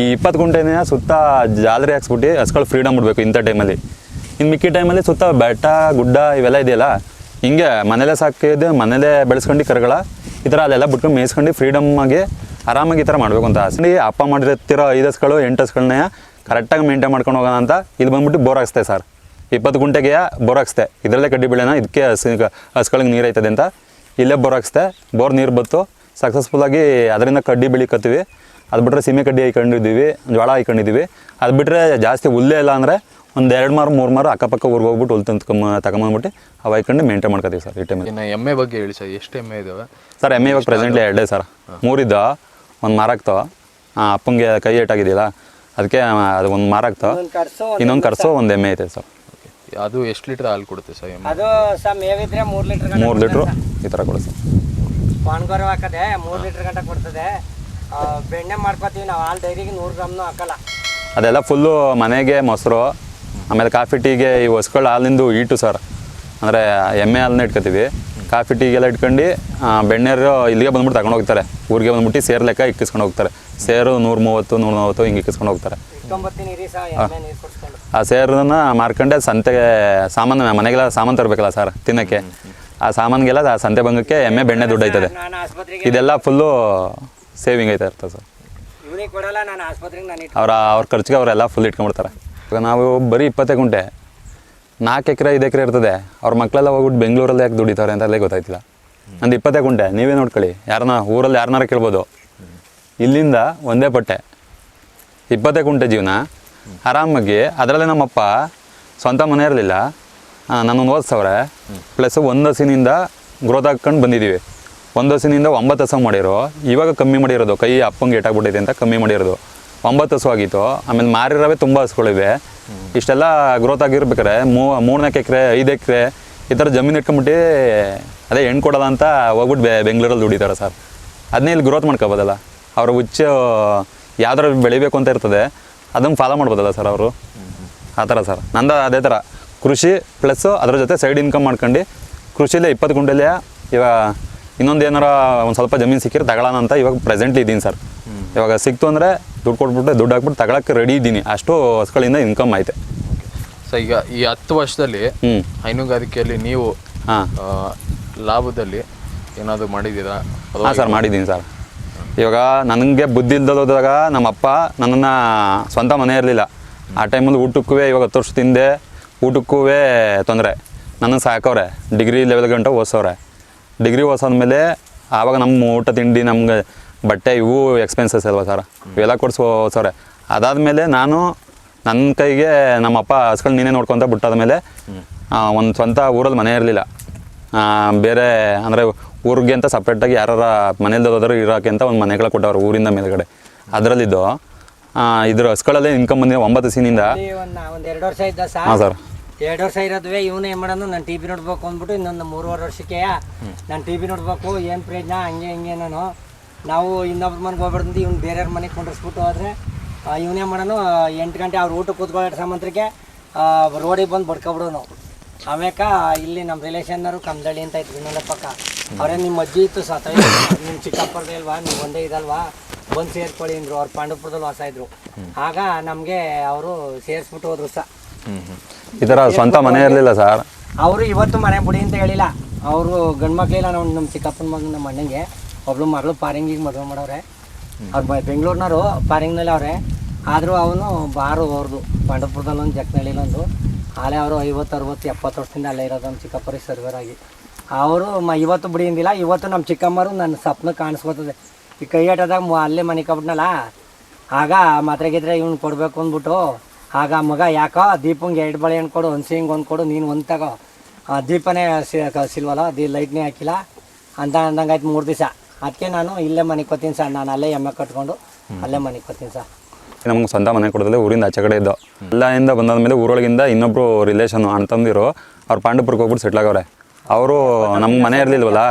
ಈ ಇಪ್ಪತ್ತು ದಿನ ಸುತ್ತ ಜಾಲರಿ ಹಾಕ್ಸ್ಬಿಟ್ಟು ಹಸ್ಗಳು ಫ್ರೀಡಮ್ ಬಿಡಬೇಕು ಇಂಥ ಟೈಮಲ್ಲಿ ಇನ್ನು ಮಿಕ್ಕಿ ಟೈಮಲ್ಲಿ ಸುತ್ತ ಬೆಟ್ಟ, ಗುಡ್ಡ ಇವೆಲ್ಲ ಇದೆಯಲ್ಲ, ಹಿಂಗೆ ಮನೇಲೇ ಸಾಕಿದ್ದು ಮನೇಲೇ ಬೆಳೆಸ್ಕೊಂಡು ಕರುಗಳ ಈ ಥರ ಅಲ್ಲೆಲ್ಲ ಬಿಟ್ಕೊಂಡು ಮೇಯಿಸ್ಕೊಂಡು ಫ್ರೀಡಮ್ ಆಗಿ ಆರಾಮಾಗಿ ಈ ಥರ ಮಾಡಬೇಕು ಅಂತ ಆಸೆ. ಅಪ್ಪ ಮಾಡಿರ್ತಿರೋ ಐದು ಹಸ್ಗಳು ಎಂಟು ಹಸ್ಗಳನ್ನ ಕರೆಕ್ಟಾಗಿ ಮೇಂಟೈನ್ ಮಾಡ್ಕೊಂಡು ಹೋಗೋಣ ಅಂತ ಇಲ್ಲಿ ಬಂದ್ಬಿಟ್ಟು ಬೋರ್ ಹಾಕ್ಸ್ತೆ ಸರ್. ಇಪ್ಪತ್ತು ಗುಂಟೆಗೆ ಬೋರ್ ಹಾಕ್ಸ್ತೆ. ಇದರಲ್ಲೇ ಕಡ್ಡಿ ಬೆಳೆನ ಇದಕ್ಕೆ ಹಸಿ ಹಸ್ಗಳಿಗೆ ನೀರು ಐತದೆ ಅಂತ. ಇಲ್ಲೇ ಬೋರ್ ಹಾಕ್ಸ್ತೆ. ಬೋರ್ ನೀರು ಬತ್ತು. ಸಕ್ಸಸ್ಫುಲ್ಲಾಗಿ ಅದರಿಂದ ಕಡ್ಡಿ ಬೆಳಿಕತ್ತೀವಿ. ಅದು ಬಿಟ್ಟರೆ ಸೀಮೆ ಕಡ್ಡಿ ಹಾಕೊಂಡಿದ್ದೀವಿ ಜೋಳ ಹಾಕೊಂಡಿದ್ದೀವಿ ಅದು ಬಿಟ್ಟರೆ ಜಾಸ್ತಿ ಹುಲ್ಲೇ ಇಲ್ಲ ಅಂದರೆ ಒಂದು ಎರಡು ಮಾರು ಮೂರು ಮಾರು ಅಕ್ಕಪಕ್ಕ ಊರಿಗೆ ಹೋಗ್ಬಿಟ್ಟು ಹುಲ್ ತಂದ್ಕೊಂಬ ತಗೊಂಬಂದ್ಬಿಟ್ಟು ಅವು ಹಾಕೊಂಡು ಮೇಂಟೈನ್ ಮಾಡ್ಕೊತೀವಿ ಸರ್ ಈ ಟೈಮಲ್ಲಿ. ಇನ್ನು ಎಮ್ಮೆ ಬಗ್ಗೆ ಹೇಳಿ ಸರ್ ಎಷ್ಟು ಎಮ್ಮೆ ಇದಾವೆ? ಸರ್ ಎಮ್ಮೆ ಇವಾಗ ಪ್ರೆಸೆಂಟ್ಲಿ ಎರಡೇ ಸರ್. ಮೂರಿದ್ದ ಒಂದು ಮಾರಾಕ್ತವ ಅಪ್ಪಂಗೆ ಕೈ ಏಟಾಗಿದೆಯಲ್ಲ ಅದಕ್ಕೆ ಅದು ಒಂದು ಮಾರಾಕ್ತವ ಕರ್ಸು ಇನ್ನೊಂದು ಕರ್ಸೋ ಒಂದು ಎಮ್ಮೆ ಐತೆ ಸರ್. ಅದು ಎಷ್ಟು ಲೀಟ್ರ್ ಹಾಲು ಕೊಡುತ್ತೆ ಸರ್ ಅದು ಸರ್ ಮೇವಿದ್ರೆ ಮೂರು ಲೀಟ್ರ್ ಮೂರು ಲೀಟ್ರು ಈ ಥರ ಕೊಡುತ್ತೆ ಪಾನ್ಗೊರ ಹಾಕದೆ ಮೂರು ಲೀಟರ್ ಗಂಟ ಕೊಡ್ತದೆ. ಬೆಣ್ಣೆ ಮಾಡ್ಕೋತೀವಿ ನಾವು ಹಾಲು ಡೈರಿಗೆ ನೂರು ಗ್ರಾಮ್ನು ಹಾಕಲ್ಲ. ಅದೆಲ್ಲ ಫುಲ್ಲು ಮನೆಗೆ ಮೊಸರು ಆಮೇಲೆ ಕಾಫಿ ಟೀಗೆ ಈ ಹೊಸ್ಕೊಳ್ಳ ಹಾಲಿಂದು ಈಟು ಸರ್. ಅಂದರೆ ಎಮ್ಮೆ ಹಾಲನ್ನ ಇಟ್ಕೋತೀವಿ. ಕಾಫಿ ಟೀಗೆಲ್ಲ ಇಟ್ಕೊಂಡು ಬೆಣ್ಣೆರು ಇಲ್ಲಿಗೆ ಬಂದ್ಬಿಟ್ಟು ತಗೊಂಡು ಹೋಗ್ತಾರೆ. ಊರಿಗೆ ಬಂದ್ಬಿಟ್ಟು ಸೇರು ಲೆಕ್ಕ ಇಕ್ಕಿಸ್ಕೊಂಡು ಹೋಗ್ತಾರೆ. ಸೇರು ನೂರು ಮೂವತ್ತು ನೂರು ನಲ್ವತ್ತು ಹಿಂಗೆ ಇಕ್ಕಿಸ್ಕೊಂಡು ಹೋಗ್ತಾರೆ. ಆ ಸೇರನ್ನ ಮಾರ್ಕೊಂಡೆ ಸಂತೆಗೆ ಸಾಮಾನು ಮನೆಗೆಲ್ಲ ಸಾಮಾನು ತರಬೇಕಲ್ಲ ಸರ್ ತಿನ್ನೋಕ್ಕೆ. ಆ ಸಾಮಾನಿಗೆಲ್ಲ ಆ ಸಂತೆ ಬಂಗಕ್ಕೆ ಎಮ್ಮೆ ಬೆಣ್ಣೆ ದುಡ್ಡು ಆಯ್ತದೆ ಇದೆಲ್ಲ ಫುಲ್ಲು ಸೇವಿಂಗ್ ಐತೆ ಇರ್ತದೆ ಸರ್. ಇವನಿಗೆ ಕೊಡಲ್ಲ ನಾನು ಆಸ್ಪತ್ರೆಗೆ ನಾನು ಇಟ್ಟು ಅವ್ರ ಅವ್ರ ಖರ್ಚಿಗೆ ಅವರೆಲ್ಲ ಫುಲ್ ಇಟ್ಕೊಂಡ್ಬಿಡ್ತಾರೆ. ಇವಾಗ ನಾವು ಬರೀ ಇಪ್ಪತ್ತೇ ಗುಂಟೆ ನಾಲ್ಕು ಎಕರೆ ಐದು ಎಕರೆ ಇರ್ತದೆ. ಅವ್ರ ಮಕ್ಕಳೆಲ್ಲ ಹೋಗ್ಬಿಟ್ಟು ಬೆಂಗಳೂರಲ್ಲಿ ಯಾಕೆ ದುಡಿತಾರೆ ಅಂತ ಅಲ್ಲೇ ಗೊತ್ತಾಯ್ತಿಲ್ಲ. ನಂದು ಇಪ್ಪತ್ತೇ ಗುಂಟೆ ನೀವೇ ನೋಡ್ಕೊಳ್ಳಿ. ಯಾರನ್ನ ಊರಲ್ಲಿ ಯಾರನ್ನಾರ ಕೇಳ್ಬೋದು. ಇಲ್ಲಿಂದ ಒಂದೇ ಪಟ್ಟೆ ಇಪ್ಪತ್ತೇ ಗುಂಟೆ ಜೀವನ. ಆರಾಮಾಗಿ ಅದರಲ್ಲೇ ನಮ್ಮಪ್ಪ ಸ್ವಂತ ಮನೆ ಇರಲಿಲ್ಲ. ನಾನು ಓದಿಸವ್ರೆ ಪ್ಲಸ್ ಒಂದು ಹಸಿನಿಂದ ಗ್ರೋತ್ ಹಾಕ್ಕೊಂಡು ಬಂದಿದ್ದೀವಿ ಒಂದು ಹಸಿನಿಂದ ಒಂಬತ್ತು ಹಸು ಮಾಡಿರೋ, ಇವಾಗ ಕಮ್ಮಿ ಮಾಡಿರೋದು, ಕೈ ಅಪ್ಪಂಗೆ ಏಟಾಗ್ಬಿಟ್ಟಿದೆ ಅಂತ ಕಮ್ಮಿ ಮಾಡಿರೋದು. ಒಂಬತ್ತು ಹಸು ಆಗಿತ್ತು, ಆಮೇಲೆ ಮಾರಿರೋವೇ ತುಂಬ ಹಸುಗಳಿವೆ. ಇಷ್ಟೆಲ್ಲ ಗ್ರೋತ್ ಆಗಿರ್ಬೇಕಾರೆ ಮೂ ಮೂರ್ನಾಲ್ಕು ಎಕರೆ, ಐದು ಎಕರೆ, ಈ ಥರ ಜಮೀನು ಇಟ್ಕೊಂಬಿಟ್ಟು ಅದೇ ಹೆಣ್ಣು ಕೊಡೋಲ್ಲ ಅಂತ ಹೋಗ್ಬಿಟ್ಟು ಬೆ, ಬೆಂಗಳೂರಲ್ಲಿ ದುಡಿತಾರೆ ಸರ್. ಅದನ್ನೇ ಇಲ್ಲಿ ಗ್ರೋತ್ ಮಾಡ್ಕೋಬೋದಲ್ಲ. ಅವ್ರ ಹುಚ್ಚು ಯಾವ್ದಾರು ಬೆಳಿಬೇಕು ಅಂತ ಇರ್ತದೆ, ಅದನ್ನು ಫಾಲೋ ಮಾಡ್ಬೋದಲ್ಲ ಸರ್ ಅವರು. ಆ ಥರ ಸರ್. ನಂದ ಅದೇ ಥರ. ಕೃಷಿ ಪ್ಲಸ್ಸು ಅದ್ರ ಜೊತೆ ಸೈಡ್ ಇನ್ಕಮ್ ಮಾಡ್ಕೊಂಡು, ಕೃಷಿಲೇ ಇಪ್ಪತ್ತು ಗುಂಟೆಲೇ ಇವಾಗ ಇನ್ನೊಂದು ಏನಾರ ಒಂದು ಸ್ವಲ್ಪ ಜಮೀನು ಸಿಕ್ಕಿರೆ ತಗೊಳ್ಳೋಣ ಅಂತ ಇವಾಗ ಪ್ರೆಸೆಂಟ್ಲಿ ಇದ್ದೀನಿ ಸರ್ ಇವಾಗ ಸಿಕ್ತು ಅಂದರೆ ದುಡ್ಡು ಕೊಟ್ಬಿಟ್ಟು ದುಡ್ಡು ಹಾಕ್ಬಿಟ್ಟು ತಗೊಳಕ್ಕೆ ರೆಡಿ ಇದ್ದೀನಿ. ಅಷ್ಟು ಹೊಸಗಳಿಂದ ಇನ್ಕಮ್ ಐತೆ. ಸೊ ಈಗ ಈ ಹತ್ತು ವರ್ಷದಲ್ಲಿ ಹ್ಞೂ ಹೈನುಗಾರಿಕೆಯಲ್ಲಿ ನೀವು ಹಾಂ. ಲಾಭದಲ್ಲಿ ಏನಾದರೂ ಮಾಡಿದ್ದೀರಾ? ಹಾಂ ಸರ್ ಮಾಡಿದ್ದೀನಿ ಸರ್ ಇವಾಗ ನನಗೆ ಬುದ್ಧಿ ಇಲ್ದೋದಾಗ ನಮ್ಮ ಅಪ್ಪ ನನ್ನನ್ನು ಸ್ವಂತ ಮನೆ ಇರಲಿಲ್ಲ. ಆ ಟೈಮಲ್ಲಿ ಊಟಕ್ಕೂ ಇವಾಗ ಹತ್ತು ವರ್ಷದ ಹಿಂದೆ ಊಟಕ್ಕೂ ತೊಂದರೆ. ನನ್ನನ್ನು ಸಾಕವ್ರೆ. ಡಿಗ್ರಿ ಲೆವೆಲ್ ಗಂಟೆ ಓದಿಸವ್ರೆ. ಡಿಗ್ರಿ ಓದಿಸೋದ್ಮೇಲೆ ಆವಾಗ ನಮ್ಮ ಊಟ ತಿಂಡಿ ನಮ್ಗೆ ಬಟ್ಟೆ ಇವು ಎಕ್ಸ್ಪೆನ್ಸಸ್ ಅಲ್ವಾ ಸರ್ ಇವೆಲ್ಲ ಕೊಡಿಸೋ ಸರ್ ಅದಾದಮೇಲೆ ನಾನು ನನ್ನ ಕೈಗೆ ನಮ್ಮ ಅಪ್ಪ ಹಸ್ಗಳು ನೀನೇ ನೋಡ್ಕೊತ ಬಿಟ್ಟಾದ್ಮೇಲೆ ಒಂದು ಸ್ವಂತ ಊರಲ್ಲಿ ಮನೆ ಇರಲಿಲ್ಲ. ಬೇರೆ ಅಂದರೆ ಊರಿಗೆ ಅಂತ ಸಪ್ರೇಟಾಗಿ ಯಾರ ಮನೇಲಿ ಹೋದ್ರೆ ಇರೋಕೆ ಅಂತ ಒಂದು ಮನೆಗಳ ಕೊಟ್ಟವ್ರು ಊರಿಂದ ಮೇಲ್ಗಡೆ. ಅದರಲ್ಲಿದ್ದು ಇದ್ರ ಹಸ್ಗಳಲ್ಲೇ ಇನ್ಕಮ್ ಬಂದಿದೆ ಒಂಬತ್ತು ಸೀನಿಂದ. ಒಂದು ಒಂದು ಎರಡು ವರ್ಷ ಇದ್ದ ಹಾಂ ಸರ್ ಎರಡು ವರ್ಷ ಇರೋದ್ವೆ, ಇವನು ಏನು ಮಾಡೋದು ನಾನು ಟಿ ವಿ ನೋಡ್ಬೇಕು ಅಂದ್ಬಿಟ್ಟು ಇನ್ನೊಂದು ಮೂರುವರೆ ವರ್ಷಕ್ಕೆ ನಾನು ಟಿ ವಿ ನೋಡ್ಬೇಕು, ಏನು ಪ್ರಯೋಜನ, ಹಂಗೆ ಹಿಂಗೆ ನಾನು ನಾವು ಇನ್ನೊಬ್ರ ಮನೆಗೆ ಹೋಗ್ಬಾರ್ದು ಇವ್ನು ಬೇರೆಯವ್ರ ಮನೆಗೆ ಕೊಂಡಿಸ್ಬಿಟ್ಟು ಹೋದ್ರೆ ಇವನೇ ಮಾಡೋನು ಎಂಟು ಗಂಟೆ ಅವ್ರು ಊಟಕ್ಕೆ ಕೂತ್ಕೊಳ್ಳೋ ಸಾಮಂತ್ರಿಗೆ ರೋಡಿಗೆ ಬಂದು ಬಡ್ಕೊಬಿಡೋನು. ಆಮ್ಯಾಕ ಇಲ್ಲಿ ನಮ್ಮ ರಿಲೇಷನ್ನರು ಕಮ್ದಳ್ಳಿ ಅಂತ ಇತ್ತು ಇನ್ನೊಂದು ಪಕ್ಕ ಅವರೇ ನಿಮ್ಮ ಅಜ್ಜಿ ಇತ್ತು ಸತ ನಿಮ್ಮ ಚಿಕ್ಕಪ್ಪರದೇ ಇಲ್ವಾ, ನೀವು ಒಂದೇ ಇದಲ್ವಾ? ಬಂದು ಸೇರ್ಕೊಳ್ಳಿ ಅಂದರು, ಅವ್ರು ಪಾಂಡವಪುರದಲ್ಲಿ ವಾಸ ಇದ್ರು. ಆಗ ನಮಗೆ ಅವರು ಸೇರಿಸ್ಬಿಟ್ಟು ಹೋದ್ರು ಸಹ ಈ ಥರ ಸ್ವಂತ ಮನೆ ಇರಲಿಲ್ಲ ಸರ್. ಅವರು ಇವತ್ತು ಮನೆ ಬಿಡಿ ಅಂತ ಹೇಳಿಲ್ಲ. ಅವರು ಗಂಡು ಮಕ್ಳಿಲ್ಲ ನಾವು ನಮ್ಮ ಚಿಕ್ಕಪ್ಪನ ಮಗ ನಮ್ಮ ಅಣ್ಣಂಗೆ. ಒಬ್ಳು ಮಗಳು ಪಾರಿಂಗಿಗೆ ಮದುವೆ ಮಾಡವ್ರೆ. ಅವ್ರು ಬೆಂಗಳೂರಿನವರು ಪಾರಿಂಗ್ನಲ್ಲಿ ಅವ್ರೆ. ಆದರೂ ಅವನು ಬಾರು ಅವ್ರದ್ದು ಪಾಂಡವಪುರದಲ್ಲಿ ಒಂದು ಅಲ್ಲೇ ಅವರು ಐವತ್ತು ಅರವತ್ತು ಎಪ್ಪತ್ತು ವರ್ಷದಿಂದ ಅಲ್ಲೇ ಇರೋದು ನಮ್ಮ ಚಿಕ್ಕಪ್ಪರಿಗೆ ಸರ್ವರ್ ಆಗಿ. ಅವರು ಮ ಇವತ್ತು ಬಿಡಿಯಿಂದಿಲ್ಲ. ಇವತ್ತು ನಮ್ಮ ಚಿಕ್ಕಮ್ಮರು ನನ್ನ ಸ್ವಪ್ನ ಕಾಣಿಸ್ಕೊತದೆ. ಈ ಕೈ ಆಟದಾಗ ಅಲ್ಲೇ ಮನೆ ಕಬಿಟ್ನಲ್ಲ ಆಗ ಮಾತ್ರೆ ಗಿದ್ರೆ ಇವ್ನು ಕೊಡಬೇಕು ಅಂದ್ಬಿಟ್ಟು ಆಗ ಮಗ, ಯಾಕೋ ದೀಪಂಗೆ ಎರಡು ಬಳೆ ಹಣ್ಣು ಕೊಡು ಒಂದು ಸಿಂಗ್ ಒಂದು ಕೊಡು ನೀನು ಒಂದು ತಗೋ. ದೀಪನೇ ಸಿಲ್ವಲ್ಲ ದೀ ಲೈಟ್ನೇ ಹಾಕಿಲ್ಲ. ಅಂತ ಅಂದಂಗಾಯ್ತು ಮೂರು ದಿವಸ. ಅದಕ್ಕೆ ನಾನು ಇಲ್ಲೇ ಮನೆಗೆ ಕೊತ್ತೀನಿ ಸರ್. ನಾನು ಅಲ್ಲೇ ಎಮ್ಮೆ ಕಟ್ಕೊಂಡು ಅಲ್ಲೇ ಮನೆಗೆ ಕೊತ್ತೀನಿ ಸರ್. ನಮ್ಗೆ ಸ್ವಂತ ಮನೆ ಕೊಡೋದಿಲ್ಲ ಊರಿಂದ ಆಚೆ ಕಡೆ ಇದ್ದೋ. ಬಂದಾದ ಮೇಲೆ ಊರೊಳಗಿಂದ ಇನ್ನೊಬ್ರು ರಿಲೇಷನ್ ಅಣ್ಣ ತಂದಿರು. ಅವ್ರು ಪಾಂಡವಪುರಕ್ಕೆ ಹೋಗ್ಬಿಟ್ಟು ಸೆಟ್ಲ್ ಆಗವ್ರೆ. ಅವರು ನಮ್ಗೆ ಮನೆ ಇರಲಿಲ್ವಲ್ಲ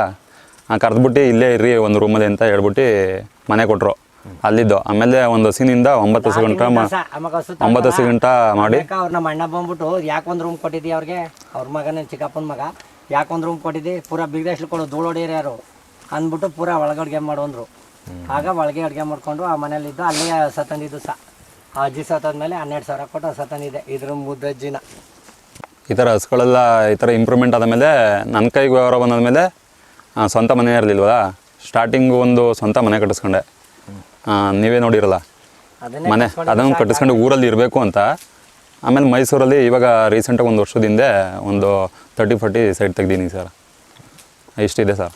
ಕರೆದ್ಬಿಟ್ಟು ಇಲ್ಲೇ ಇರ್ರಿ, ಒಂದು ರೂಮಲ್ಲಿ ಅಂತ ಹೇಳ್ಬಿಟ್ಟು ಮನೆ ಕೊಟ್ಟರು ಅಲ್ಲಿದ್ದು. ಆಮೇಲೆ ಒಂದು ಹಸಿನಿಂದ ಒಂಬತ್ತು ಹಸು ಗಂಟ ಒಂಬತ್ತು ಹಸು ಗಂಟ ಮಾಡಿ. ಅವ್ರ ನಮ್ಮ ಅಣ್ಣ ಬಂದ್ಬಿಟ್ಟು ಯಾಕೆ ಒಂದು ರೂಮ್ ಕೊಟ್ಟಿದ್ದಿ ಅವ್ರಿಗೆ? ಅವ್ರ ಮಗನ ಚಿಕ್ಕಪ್ಪನ ಮಗ. ಯಾಕೆ ಒಂದು ರೂಮ್ ಕೊಟ್ಟಿದ್ದಿ? ಪೂರಾ ಬಿಗ್ದೇಶ್ಲು ಕೊಡು ಯಾರು? ಅಂದ್ಬಿಟ್ಟು ಪೂರಾ ಒಳಗೆ ಮಾಡು ಅಂದ್ರು ಆಗ ಒಳಗೆ ಅಡುಗೆ ಮಾಡ್ಕೊಂಡು ಆ ಮನೇಲಿದ್ದು ಅಲ್ಲೇ ಸತ್ತಂದಿದ್ದು ಸ ಸಹ ಆ ಅಜ್ಜಿ ಸತ್ತೋದ್ಮೇಲೆ ಹನ್ನೆರಡು ಸಾವಿರ ಕೊಟ್ಟು ಹಸ ತಂದಿದ್ದೆ ಇದ್ರ ಮುದ್ದಜ್ಜಿನ ಈ ಥರ ಹಸುಗಳೆಲ್ಲ ಈ ಥರ ಇಂಪ್ರೂವ್ಮೆಂಟ್ ಆದಮೇಲೆ ನನ್ನ ಕೈಗೆ ವ್ಯವಹಾರ ಬಂದಾದ್ಮೇಲೆ ಮೇಲೆ ಸ್ವಂತ ಮನೆ ಇರಲಿಲ್ವಲ್ಲ ಸ್ಟಾರ್ಟಿಂಗು ಒಂದು ಸ್ವಂತ ಮನೆ ಕಟ್ಟಿಸ್ಕೊಂಡೆ. ನೀವೇ ನೋಡಿರಲ್ಲ. ಮನೆ ಅದನ್ನು ಕಟ್ಟಿಸ್ಕೊಂಡು ಊರಲ್ಲಿ ಇರಬೇಕು ಅಂತ. ಆಮೇಲೆ ಮೈಸೂರಲ್ಲಿ ಇವಾಗ ರೀಸೆಂಟಾಗಿ ಒಂದು ವರ್ಷದ ಹಿಂದೆ ಒಂದು ತರ್ಟಿ ಫಾರ್ಟಿ ಸೈಡ್ ತೆಗ್ದೀನಿ ಸರ್. ಇಷ್ಟಿದೆ ಸರ್.